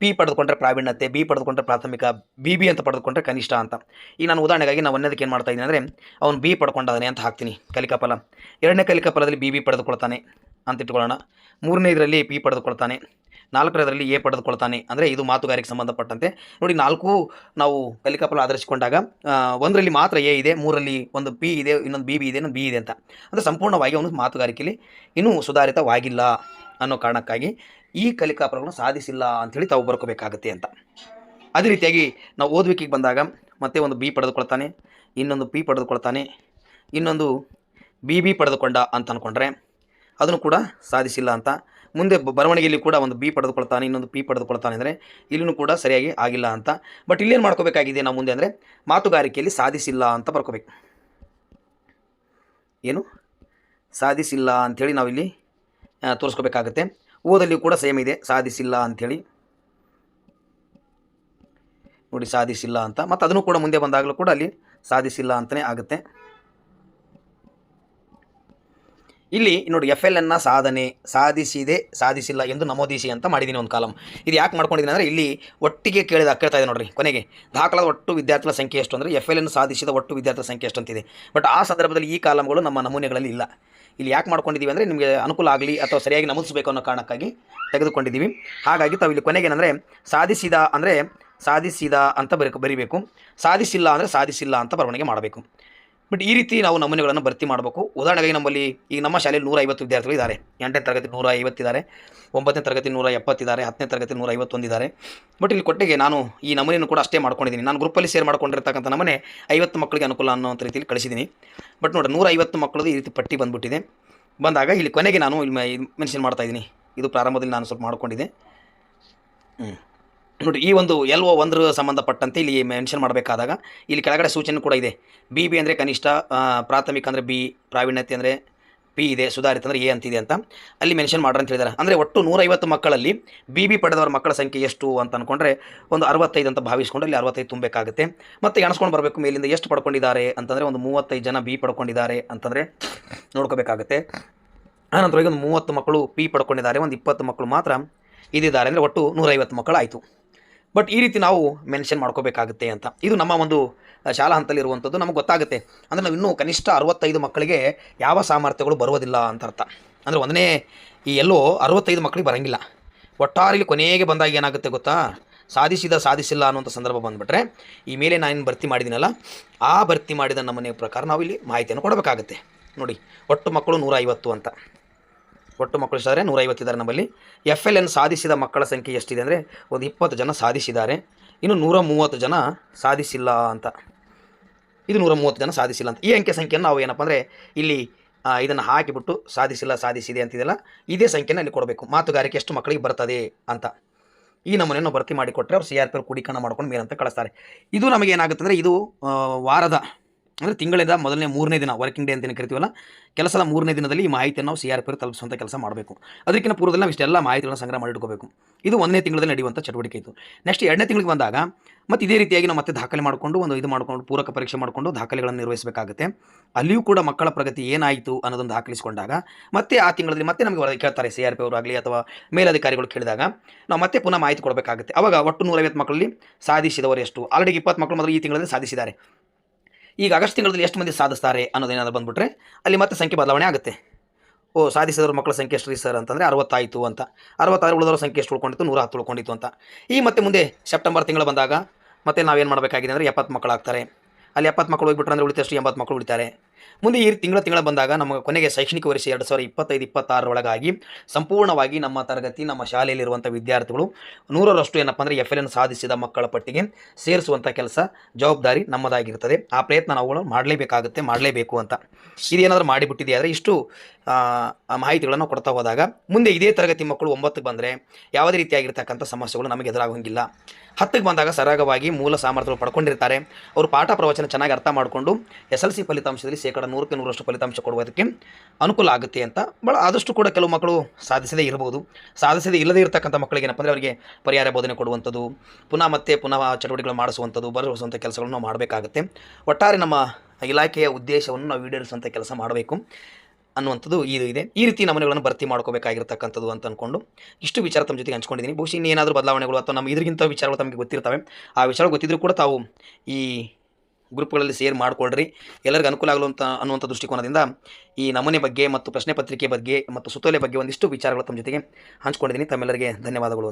ಪಿ ಪಡೆದುಕೊಂಡ್ರೆ ಪ್ರಾವೀಣ್ಯತೆ, ಬಿ ಪಡೆದುಕೊಂಡ್ರೆ ಪ್ರಾಥಮಿಕ, ಬಿ ಬಿ ಅಂತ ಪಡೆದುಕೊಂಡ್ರೆ ಕನಿಷ್ಠ ಅಂತ. ಈಗ ನಾನು ಉದಾಹರಣೆಗಾಗಿ ನಾವು ಒಂದೇದಕ್ಕೆ ಏನು ಮಾಡ್ತಾ ಇದ್ದೀನಿ ಅಂದರೆ, ಅವನು ಬಿ ಪಡ್ಕೊಂಡಾನೆ ಅಂತ ಹಾಕ್ತೀನಿ ಕಲಿಕಾಫಲ. ಎರಡನೇ ಕಲಿಕಾಫಲದಲ್ಲಿ ಬಿ ಬಿ ಪಡೆದುಕೊಳ್ತಾನೆ ಅಂತ ಇಟ್ಕೊಳ್ಳೋಣ. ಮೂರನೇ ಇದರಲ್ಲಿ ಪಿ ಪಡೆದುಕೊಳ್ತಾನೆ. ನಾಲ್ಕನೇದರಲ್ಲಿ ಎ ಪಡೆದುಕೊಳ್ತಾನೆ. ಅಂದರೆ ಇದು ಮಾತುಗಾರಿಕೆ ಸಂಬಂಧಪಟ್ಟಂತೆ. ನೋಡಿ, ನಾಲ್ಕು ನಾವು ಕಲಿಕಾಫಲ ಆಧರಿಸಿಕೊಂಡಾಗ ಒಂದರಲ್ಲಿ ಮಾತ್ರ ಎ ಇದೆ, ಮೂರಲ್ಲಿ ಒಂದು ಪಿ ಇದೆ, ಇನ್ನೊಂದು ಬಿ ಬಿ ಇದೆ, ಇನ್ನೊಂದು ಬಿ ಇದೆ ಅಂತ. ಅಂದರೆ ಸಂಪೂರ್ಣವಾಗಿ ಅವನು ಮಾತುಗಾರಿಕೆಯಲ್ಲಿ ಇನ್ನೂ ಸುಧಾರಿತವಾಗಿಲ್ಲ ಅನ್ನೋ ಕಾರಣಕ್ಕಾಗಿ ಈ ಕಲಿಕಾಫಲಗಳನ್ನು ಸಾಧಿಸಿಲ್ಲ ಅಂಥೇಳಿ ತಾವು ಬರ್ಕೋಬೇಕಾಗತ್ತೆ ಅಂತ. ಅದೇ ರೀತಿಯಾಗಿ ನಾವು ಓದುವಿಕೆಗೆ ಬಂದಾಗ ಮತ್ತೆ ಒಂದು ಬಿ ಪಡೆದುಕೊಳ್ತಾನೆ, ಇನ್ನೊಂದು ಪಿ ಪಡೆದುಕೊಳ್ತಾನೆ, ಇನ್ನೊಂದು ಬಿ ಬಿ ಪಡೆದುಕೊಂಡ ಅಂತ ಅಂದ್ಕೊಂಡ್ರೆ ಅದನ್ನು ಕೂಡ ಸಾಧಿಸಿಲ್ಲ ಅಂತ ಮುಂದೆ ಬರವಣಿಗೆಯಲ್ಲಿ ಕೂಡ ಒಂದು ಬಿ ಪಡೆದುಕೊಳ್ತಾನೆ, ಇನ್ನೊಂದು ಪಿ ಪಡೆದುಕೊಳ್ತಾನೆ ಅಂದರೆ ಇಲ್ಲೂ ಕೂಡ ಸರಿಯಾಗಿ ಆಗಿಲ್ಲ ಅಂತ. ಬಟ್ ಇಲ್ಲೇನು ಮಾಡ್ಕೋಬೇಕಾಗಿದೆ ನಾವು ಮುಂದೆ ಅಂದರೆ ಮಾತುಗಾರಿಕೆಯಲ್ಲಿ ಸಾಧಿಸಿಲ್ಲ ಅಂತ ಬರ್ಕೋಬೇಕು. ಏನು? ಸಾಧಿಸಿಲ್ಲ ಅಂಥೇಳಿ ನಾವಿಲ್ಲಿ ತೋರಿಸ್ಕೋಬೇಕಾಗತ್ತೆ. ಓದಲ್ಲಿ ಕೂಡ ಸೇಮ್ ಇದೆ, ಸಾಧಿಸಿಲ್ಲ ಅಂಥೇಳಿ. ನೋಡಿ, ಸಾಧಿಸಿಲ್ಲ ಅಂತ. ಮತ್ತು ಅದನ್ನು ಕೂಡ ಮುಂದೆ ಬಂದಾಗಲೂ ಕೂಡ ಅಲ್ಲಿ ಸಾಧಿಸಿಲ್ಲ ಅಂತಲೇ ಆಗುತ್ತೆ. ಇಲ್ಲಿ ನೋಡಿ ಎಫ್ ಎಲ್ ಎನ್ನ ಸಾಧನೆ, ಸಾಧಿಸಿದೆ, ಸಾಧಿಸಿಲ್ಲ ಎಂದು ನಮೂದಿಸಿ ಅಂತ ಮಾಡಿದ್ದೀನಿ ಒಂದು ಕಾಲಮ್. ಇದು ಯಾಕೆ ಮಾಡ್ಕೊಂಡಿದ್ದೀನಿ ಅಂದರೆ ಇಲ್ಲಿ ಒಟ್ಟಿಗೆ ಕೇಳಿದ ಕೇಳ್ತಾ ಇದೆ ನೋಡ್ರಿ, ಕೊನೆಗೆ. ದಾಖಲಾದ ಒಟ್ಟು ವಿದ್ಯಾರ್ಥಿಗಳ ಸಂಖ್ಯೆ ಎಷ್ಟು ಅಂದರೆ ಎಫ್ ಎಲ್ ಎನ್ ಸಾಧಿಸಿದ ಒಟ್ಟು ವಿದ್ಯಾರ್ಥಿ ಸಂಖ್ಯೆ ಎಷ್ಟು ಅಂತಿದೆ ಬಟ್ ಆ ಸಂದರ್ಭದಲ್ಲಿ ಈ ಕಾಲಮ್ಗಳು ನಮ್ಮ ನಮೂನೆಗಳಲ್ಲಿ ಇಲ್ಲ. ಇಲ್ಲಿ ಯಾಕೆ ಮಾಡ್ಕೊಂಡಿದ್ದೀವಿ ಅಂದರೆ ನಿಮಗೆ ಅನುಕೂಲ ಆಗಲಿ ಅಥವಾ ಸರಿಯಾಗಿ ನಮೂದಿಸಬೇಕು ಅನ್ನೋ ಕಾರಣಕ್ಕಾಗಿ ತೆಗೆದುಕೊಂಡಿದ್ದೀವಿ. ಹಾಗಾಗಿ ತಾವು ಇಲ್ಲಿ ಕೊನೆಗೆ ಏನಂದರೆ ಸಾಧಿಸಿದ ಅಂದರೆ ಸಾಧಿಸಿದ ಅಂತ ಬರೀ, ಬರೀಬೇಕು. ಸಾಧಿಸಿಲ್ಲ ಅಂದರೆ ಸಾಧಿಸಿಲ್ಲ ಅಂತ ಬರವಣಿಗೆ ಮಾಡಬೇಕು. ಬಟ್ ಈ ರೀತಿ ನಾವು ನಮೂನೆಗಳನ್ನು ಭರ್ತಿ ಮಾಡಬೇಕು. ಉದಾಹರಣೆಗೆ ನಮ್ಮಲ್ಲಿ ಈಗ ನಮ್ಮ ಶಾಲೆಯಲ್ಲಿ ನೂರ ಐವತ್ತು ವಿದ್ಯಾರ್ಥಿಗಳು ಇದ್ದಾರೆ. ಎಂಟನೇ ತರಗತಿ ನೂರ ಐವತ್ತಿದ್ದಾರೆ ಒಂಬತ್ತನೇ ತರಗತಿ ನೂರ ಎಪ್ಪತ್ತಿದ್ದಾರೆ ಹತ್ತನೇ ತರಗತಿ ನೂರ ಐವತ್ತೊಂದಿದ್ದಾರೆ ಬಟ್ ಇಲ್ಲಿ ಕೊಟ್ಟಿಗೆ ನಾನು ಈ ನಮೂನೆಯನ್ನು ಕೂಡ ಅಷ್ಟೇ ಮಾಡ್ಕೊಂಡಿದ್ದೀನಿ. ನಾನು ಗ್ರೂಪಲ್ಲಿ ಸೇರ್ ಮಾಡ್ಕೊಂಡಿರ್ತಕ್ಕಂಥ ನಮನೆ ಐವತ್ತು ಮಕ್ಕಳಿಗೆ ಅನುಕೂಲ ಅನ್ನೋಂಥ ರೀತಿಯಲ್ಲಿ ಕಳಿಸಿದ್ದೀನಿ. ಬಟ್ ನೋಡಿ ನೂರ ಐವತ್ತು ಮಕ್ಕಳದು ಈ ರೀತಿ ಪಟ್ಟಿ ಬಂದುಬಿಟ್ಟಿದೆ. ಬಂದಾಗ ಇಲ್ಲಿ ಕೊನೆಗೆ ನಾನು ಇಲ್ಲಿ ಮೆನ್ಷನ್ ಮಾಡ್ತಾಯಿದ್ದೀನಿ ಇದು ಪ್ರಾರಂಭದಲ್ಲಿ ನಾನು ಸ್ವಲ್ಪ ಮಾಡ್ಕೊಂಡಿದ್ದೆ. ಹ್ಞೂ ನೋಡಿ, ಈ ಒಂದು ಎಲ್ ಒ ಒಂದರ ಸಂಬಂಧಪಟ್ಟಂತೆ ಇಲ್ಲಿ ಮೆನ್ಷನ್ ಮಾಡಬೇಕಾದಾಗ ಇಲ್ಲಿ ಕೆಳಗಡೆ ಸೂಚನೆ ಕೂಡ ಇದೆ. ಬಿ ಬಿ ಅಂದರೆ ಕನಿಷ್ಠ ಪ್ರಾಥಮಿಕ ಅಂದರೆ ಬಿ ಪ್ರಾವೀಣ್ಯತೆ ಅಂದರೆ ಪಿ ಇದೆ, ಸುಧಾರಿತ ಅಂದರೆ ಎ ಅಂತಿದೆ ಅಂತ ಅಲ್ಲಿ ಮೆನ್ಷನ್ ಮಾಡ್ರಿ ಅಂತ ಹೇಳಿದ್ದಾರೆ ಅಂದರೆ ಒಟ್ಟು ನೂರೈವತ್ತು ಮಕ್ಕಳಲ್ಲಿ ಬಿ ಬಿ ಪಡೆದವರ ಮಕ್ಕಳ ಸಂಖ್ಯೆ ಎಷ್ಟು ಅಂತ ಅಂದ್ಕೊಂಡ್ರೆ ಒಂದು ಅರವತ್ತೈದು ಅಂತ ಭಾವಿಸ್ಕೊಂಡು ಅಲ್ಲಿ ಅರವತ್ತೈದು ತುಂಬಬೇಕಾಗುತ್ತೆ. ಮತ್ತು ಎಣಿಸ್ಕೊಂಡು ಬರಬೇಕು ಮೇಲಿಂದ ಎಷ್ಟು ಪಡ್ಕೊಂಡಿದ್ದಾರೆ ಅಂತಂದರೆ ಒಂದು ಮೂವತ್ತೈದು ಜನ ಬಿ ಪಡ್ಕೊಂಡಿದ್ದಾರೆ ಅಂತಂದರೆ ನೋಡ್ಕೋಬೇಕಾಗುತ್ತೆ. ಆನಂತರವಾಗಿ ಒಂದು ಮೂವತ್ತು ಮಕ್ಕಳು ಪಿ ಪಡ್ಕೊಂಡಿದ್ದಾರೆ, ಒಂದು ಇಪ್ಪತ್ತು ಮಕ್ಕಳು ಮಾತ್ರ ಇದಿದ್ದಾರೆ ಅಂದರೆ ಒಟ್ಟು ನೂರೈವತ್ತು ಮಕ್ಕಳು ಆಯಿತು ಬಟ್ ಈ ರೀತಿ ನಾವು ಮೆನ್ಷನ್ ಮಾಡ್ಕೋಬೇಕಾಗುತ್ತೆ ಅಂತ. ಇದು ನಮ್ಮ ಒಂದು ಶಾಲಾ ಹಂತದಲ್ಲಿ ಇರುವಂಥದ್ದು ನಮಗೆ ಗೊತ್ತಾಗುತ್ತೆ. ಅಂದರೆ ನಾವು ಇನ್ನೂ ಕನಿಷ್ಠ ಅರವತ್ತೈದು ಮಕ್ಕಳಿಗೆ ಯಾವ ಸಾಮರ್ಥ್ಯಗಳು ಬರುವುದಿಲ್ಲ ಅಂತ ಅರ್ಥ. ಅಂದರೆ ಒಂದನೇ ಈ ಎಲ್ಲೋ ಅರವತ್ತೈದು ಮಕ್ಕಳಿಗೆ ಬರೋಂಗಿಲ್ಲ. ಒಟ್ಟಾರೆಯಲ್ಲಿ ಕೊನೆಗೆ ಬಂದಾಗ ಏನಾಗುತ್ತೆ ಗೊತ್ತಾ? ಸಾಧಿಸಿದ ಸಾಧಿಸಿಲ್ಲ ಅನ್ನುವಂಥ ಸಂದರ್ಭ ಬಂದುಬಿಟ್ರೆ, ಈ ಮೇಲೆ ನಾನು ಭರ್ತಿ ಮಾಡಿದ್ದೀನಲ್ಲ ಆ ಭರ್ತಿ ಮಾಡಿದ ನಮ್ಮನೆ ಪ್ರಕಾರ ನಾವು ಇಲ್ಲಿ ಮಾಹಿತಿಯನ್ನು ಕೊಡಬೇಕಾಗುತ್ತೆ. ನೋಡಿ, ಒಟ್ಟು ಮಕ್ಕಳು ನೂರ ಅಂತ. ಒಟ್ಟು ಮಕ್ಕಳು ಎಷ್ಟಾದರೆ ನೂರೈವತ್ತಿದ್ದಾರೆ ನಮ್ಮಲ್ಲಿ. ಎಫ್ ಎಲ್ ಎನ್ ಸಾಧಿಸಿದ ಮಕ್ಕಳ ಸಂಖ್ಯೆ ಎಷ್ಟಿದೆ ಅಂದರೆ ಒಂದು ಇಪ್ಪತ್ತು ಜನ ಸಾಧಿಸಿದ್ದಾರೆ. ಇನ್ನು ನೂರ ಮೂವತ್ತು ಜನ ಸಾಧಿಸಿಲ್ಲ ಅಂತ. ಇದು ನೂರ ಮೂವತ್ತು ಜನ ಸಾಧಿಸಿಲ್ಲ ಅಂತ. ಈ ಅಂಕೆ ಸಂಖ್ಯೆಯನ್ನು ನಾವು ಏನಪ್ಪ ಅಂದರೆ ಇಲ್ಲಿ ಇದನ್ನು ಹಾಕಿಬಿಟ್ಟು ಸಾಧಿಸಿಲ್ಲ, ಸಾಧಿಸಿದೆ ಅಂತಿದೆಯಲ್ಲ, ಇದೇ ಸಂಖ್ಯೆನ ಇಲ್ಲಿ ಕೊಡಬೇಕು. ಮಾತುಗಾರಿಕೆ ಎಷ್ಟು ಮಕ್ಕಳಿಗೆ ಬರ್ತದೆ ಅಂತ. ಈ ನಮ್ಮನೆಯನ್ನು ಭರ್ತಿ ಮಾಡಿಕೊಟ್ಟರೆ ಅವ್ರು ಸಿ ಆರ್ ಪಿ ಕುಡಿಕಣ ಮಾಡ್ಕೊಂಡು ಮೇಲಂತ ಕಳಿಸ್ತಾರೆ. ಇದು ನಮಗೆ ಏನಾಗುತ್ತೆ ಅಂದರೆ ಇದು ವಾರದ ಅಂದರೆ ತಿಂಗಳಿಂದ ಮೊದಲನೇ ಮೂರನೇ ದಿನ ವರ್ಕಿಂಗ್ ಡೇ ಅಂತ ಕರಿತೀವಲ್ಲ ಕೆಲಸದ ಮೂರನೇ ದಿನದಲ್ಲಿ ಈ ಮಾಹಿತಿಯನ್ನು ನಾವು ಸಿ ಆರ್ ಪಿ ತಲುಪಿಸುವಂಥ ಕೆಲಸ ಮಾಡಬೇಕು. ಅದಕ್ಕಿಂತ ಪೂರ್ವದಲ್ಲಿ ನಾವು ಇಷ್ಟೆಲ್ಲ ಮಾಹಿತಿಗಳನ್ನ ಸಂಗ್ರಹ ಮಾಡಿಟ್ಕೋಬೇಕು. ಇದು ಒಂದನೇ ತಿಂಗಳಲ್ಲಿ ನಡೆಯುವಂಥ ಚಟುವಟಿಕೆ ಇತ್ತು ನೆಕ್ಸ್ಟ್ ಎರಡನೇ ತಿಂಗಳಿಗೆ ಬಂದಾಗ, ಮತ್ತು ಇದೇ ರೀತಿಯಾಗಿ ನಾವು ಮತ್ತೆ ದಾಖಲೆ ಮಾಡಿಕೊಂಡು, ಒಂದು ಇದು ಮಾಡಿಕೊಂಡು, ಪೂರಕ ಪರೀಕ್ಷೆ ಮಾಡಿಕೊಂಡು ದಾಖಲೆಗಳನ್ನು ನಿರ್ವಹಿಸಬೇಕಾಗುತ್ತೆ. ಅಲ್ಲಿಯೂ ಕೂಡ ಮಕ್ಕಳ ಪ್ರಗತಿ ಏನಾಯಿತು ಅನ್ನೋದನ್ನು ದಾಖಲಿಸಿಕೊಂಡಾಗ, ಮತ್ತೆ ಆ ತಿಂಗಳಲ್ಲಿ ಮತ್ತೆ ನಮಗೆ ವರದಿ ಕೇಳ್ತಾರೆ ಸಿ ಆರ್ ಪಿ ಆಗಲಿ ಅಥವಾ ಮೇಲಧಿಕಾರಿಗಳು ಕೇಳಿದಾಗ, ನಾವು ಮತ್ತೆ ಪುನಃ ಮಾಹಿತಿ ಕೊಡಬೇಕಾಗುತ್ತೆ. ಅವಾಗ ಒಟ್ಟು ನೂರೈವತ್ತು ಮಕ್ಕಳಲ್ಲಿ ಸಾಧಿಸಿದವರು ಎಷ್ಟು? ಆಲ್ರೆಡಿ ಇಪ್ಪತ್ತು ಮಕ್ಕಳು ಮೊದಲು ಈ ತಿಂಗಳಲ್ಲಿ ಸಾಧಿಸಿದ್ದಾರೆ. ಈಗ ಆಗಸ್ಟ್ ತಿಂಗಳಲ್ಲಿ ಎಷ್ಟು ಮಂದಿ ಸಾಧಿಸ್ತಾರೆ ಅನ್ನೋದೇನಾದ್ರು ಬಂದುಬಿಟ್ರೆ ಅಲ್ಲಿ ಮತ್ತೆ ಸಂಖ್ಯೆ ಬದಲಾವಣೆ ಆಗುತ್ತೆ. ಓ, ಸಾಧಿಸಿದವ್ರ ಮಕ್ಕಳ ಸಂಖ್ಯೆ ಎಷ್ಟು ರೀ ಸರ್ ಅಂತಂದರೆ ಅರವತ್ತಾಯಿತು ಅಂತ. ಅರವತ್ತಾರು ಉಳಿದವ್ರ ಸಂಖ್ಯೆ ಎಷ್ಟು ಉಳ್ಕೊಂಡಿತ್ತು? ನೂರ ಹತ್ತು ಉಳ್ಕೊಂಡಿತ್ತು ಅಂತ. ಈ ಮತ್ತೆ ಮುಂದೆ ಸೆಪ್ಟೆಂಬರ್ ತಿಂಗಳು ಬಂದಾಗ ಮತ್ತೆ ನಾವೇನು ಮಾಡಬೇಕಾಗಿದೆ ಅಂದರೆ ಎಪ್ಪತ್ತು ಮಕ್ಕಳಾಗ್ತಾರೆ. ಅಲ್ಲಿ ಎಪ್ಪತ್ತು ಮಕ್ಕಳು ಹೋಗ್ಬಿಟ್ರೆ ಅಂದರೆ ಉಳಿತಷ್ಟು ಎಂಬತ್ತು ಮಕ್ಕಳು ಉಳಿತಾರೆ. ಮುಂದೆ ಈ ತಿಂಗಳ ತಿಂಗಳ ಬಂದಾಗ ನಮಗೆ ಕೊನೆಗೆ ಶೈಕ್ಷಣಿಕ ವರ್ಷ ಎರಡು ಸಾವಿರದ ಇಪ್ಪತ್ತೈದು ಇಪ್ಪತ್ತಾರರೊಳಗಾಗಿ ಸಂಪೂರ್ಣವಾಗಿ ನಮ್ಮ ತರಗತಿ ನಮ್ಮ ಶಾಲೆಯಲ್ಲಿರುವಂಥ ವಿದ್ಯಾರ್ಥಿಗಳು ನೂರರಷ್ಟು ಏನಪ್ಪ ಅಂದರೆ ಎಫ್ ಎಲ್ ಎನ್ ಸಾಧಿಸಿದ ಮಕ್ಕಳ ಪಟ್ಟಿಗೆ ಸೇರಿಸುವಂಥ ಕೆಲಸ ಜವಾಬ್ದಾರಿ ನಮ್ಮದಾಗಿರ್ತದೆ. ಆ ಪ್ರಯತ್ನ ನಾವುಗಳು ಮಾಡಲೇಬೇಕಾಗುತ್ತೆ ಮಾಡಲೇಬೇಕು ಅಂತ. ಇದೇನಾದರೂ ಮಾಡಿಬಿಟ್ಟಿದೆಯಾದರೆ ಇಷ್ಟು ಆ, ಆ ಮಾಹಿತಿಗಳನ್ನು ಕೊಡ್ತಾ ಹೋದಾಗ, ಮುಂದೆ ಇದೇ ತರಗತಿ ಮಕ್ಕಳು ಒಂಬತ್ತಕ್ಕೆ ಬಂದರೆ ಯಾವುದೇ ರೀತಿಯಾಗಿರ್ತಕ್ಕಂಥ ಸಮಸ್ಯೆಗಳು ನಮಗೆ ಎದುರಾಗೋಂಗಿಲ್ಲ. ಹತ್ತಕ್ಕೆ ಬಂದಾಗ ಸರಾಗವಾಗಿ ಮೂಲ ಸಾಮರ್ಥ್ಯಗಳು ಪಡ್ಕೊಂಡಿರ್ತಾರೆ. ಅವರು ಪಾಠ ಪ್ರವಚನ ಚೆನ್ನಾಗಿ ಅರ್ಥ ಮಾಡಿಕೊಂಡು ಎಸ್ ಎಲ್ ಸಿ ಫಲಿತಾಂಶದಲ್ಲಿ ಶೇಕಡ ನೂರಕ್ಕೆ ನೂರಷ್ಟು ಫಲಿತಾಂಶ ಕೊಡುವುದಕ್ಕೆ ಅನುಕೂಲ ಆಗುತ್ತೆ ಅಂತ ಭಾಳ ಆದಷ್ಟು ಕೂಡ ಕೆಲವು ಮಕ್ಕಳು ಸಾಧಿಸದೇ ಇರಬಹುದು. ಸಾಧಿಸದೇ ಇಲ್ಲದೇ ಇರತಕ್ಕಂಥ ಮಕ್ಕಳಿಗೆ ಏನಪ್ಪ ಅಂದರೆ ಅವರಿಗೆ ಪರಿಹಾರ ಬೋಧನೆ ಕೊಡುವಂಥದ್ದು, ಪುನಃ ಮತ್ತೆ ಪುನಃ ಚಟುವಟಿಕೆಗಳು ಮಾಡಿಸುವಂಥದ್ದು, ಬರೆಸುವಂಥ ಕೆಲಸಗಳನ್ನು ಮಾಡಬೇಕಾಗುತ್ತೆ. ಒಟ್ಟಾರೆ ನಮ್ಮ ಇಲಾಖೆಯ ಉದ್ದೇಶವನ್ನು ನಾವು ಈಡೇರಿಸುವಂಥ ಕೆಲಸ ಮಾಡಬೇಕು. ಅನ್ನುವಂಥದ್ದು ಇದು ಇದೆ. ಈ ರೀತಿ ನಮೂನೆಗಳನ್ನು ಭರ್ತಿ ಮಾಡ್ಕೋಬೇಕಾಗಿರ್ತಕ್ಕಂಥದ್ದು ಅಂತ ಅಂದ್ಕೊಂಡು ಇಷ್ಟು ವಿಚಾರ ತಮ್ಮ ಜೊತೆಗೆ ಹಂಚ್ಕೊಂಡಿದ್ದೀನಿ. ಬಹುಶಃ ಇನ್ನೇನಾದರೂ ಬದಲಾವಣೆಗಳು ಅಥವಾ ನಮ್ಮ ಇದರಿಗಿಂತ ವಿಚಾರಗಳು ತಮಗೆ ಗೊತ್ತಿರ್ತವೆ. ಆ ವಿಚಾರಗಳು ಗೊತ್ತಿದ್ರೂ ಕೂಡ ತಾವು ಈ ಗ್ರೂಪ್ಗಳಲ್ಲಿ ಶೇರ್ ಮಾಡಿಕೊಳ್ಳ್ರಿ ಎಲ್ಲರಿಗೂ ಅನುಕೂಲ ಅಂತ ಅನ್ನುವಂಥ ದೃಷ್ಟಿಕೋನದಿಂದ ಈ ನಮೂನೆ ಬಗ್ಗೆ ಮತ್ತು ಪ್ರಶ್ನೆ ಪತ್ರಿಕೆ ಬಗ್ಗೆ ಮತ್ತು ಸುತ್ತೋಲೆ ಬಗ್ಗೆ ಒಂದಿಷ್ಟು ವಿಚಾರಗಳು ತಮ್ಮ ಜೊತೆಗೆ ಹಂಚ್ಕೊಂಡಿದ್ದೀನಿ. ತಮ್ಮೆಲ್ಲರಿಗೆ ಧನ್ಯವಾದಗಳು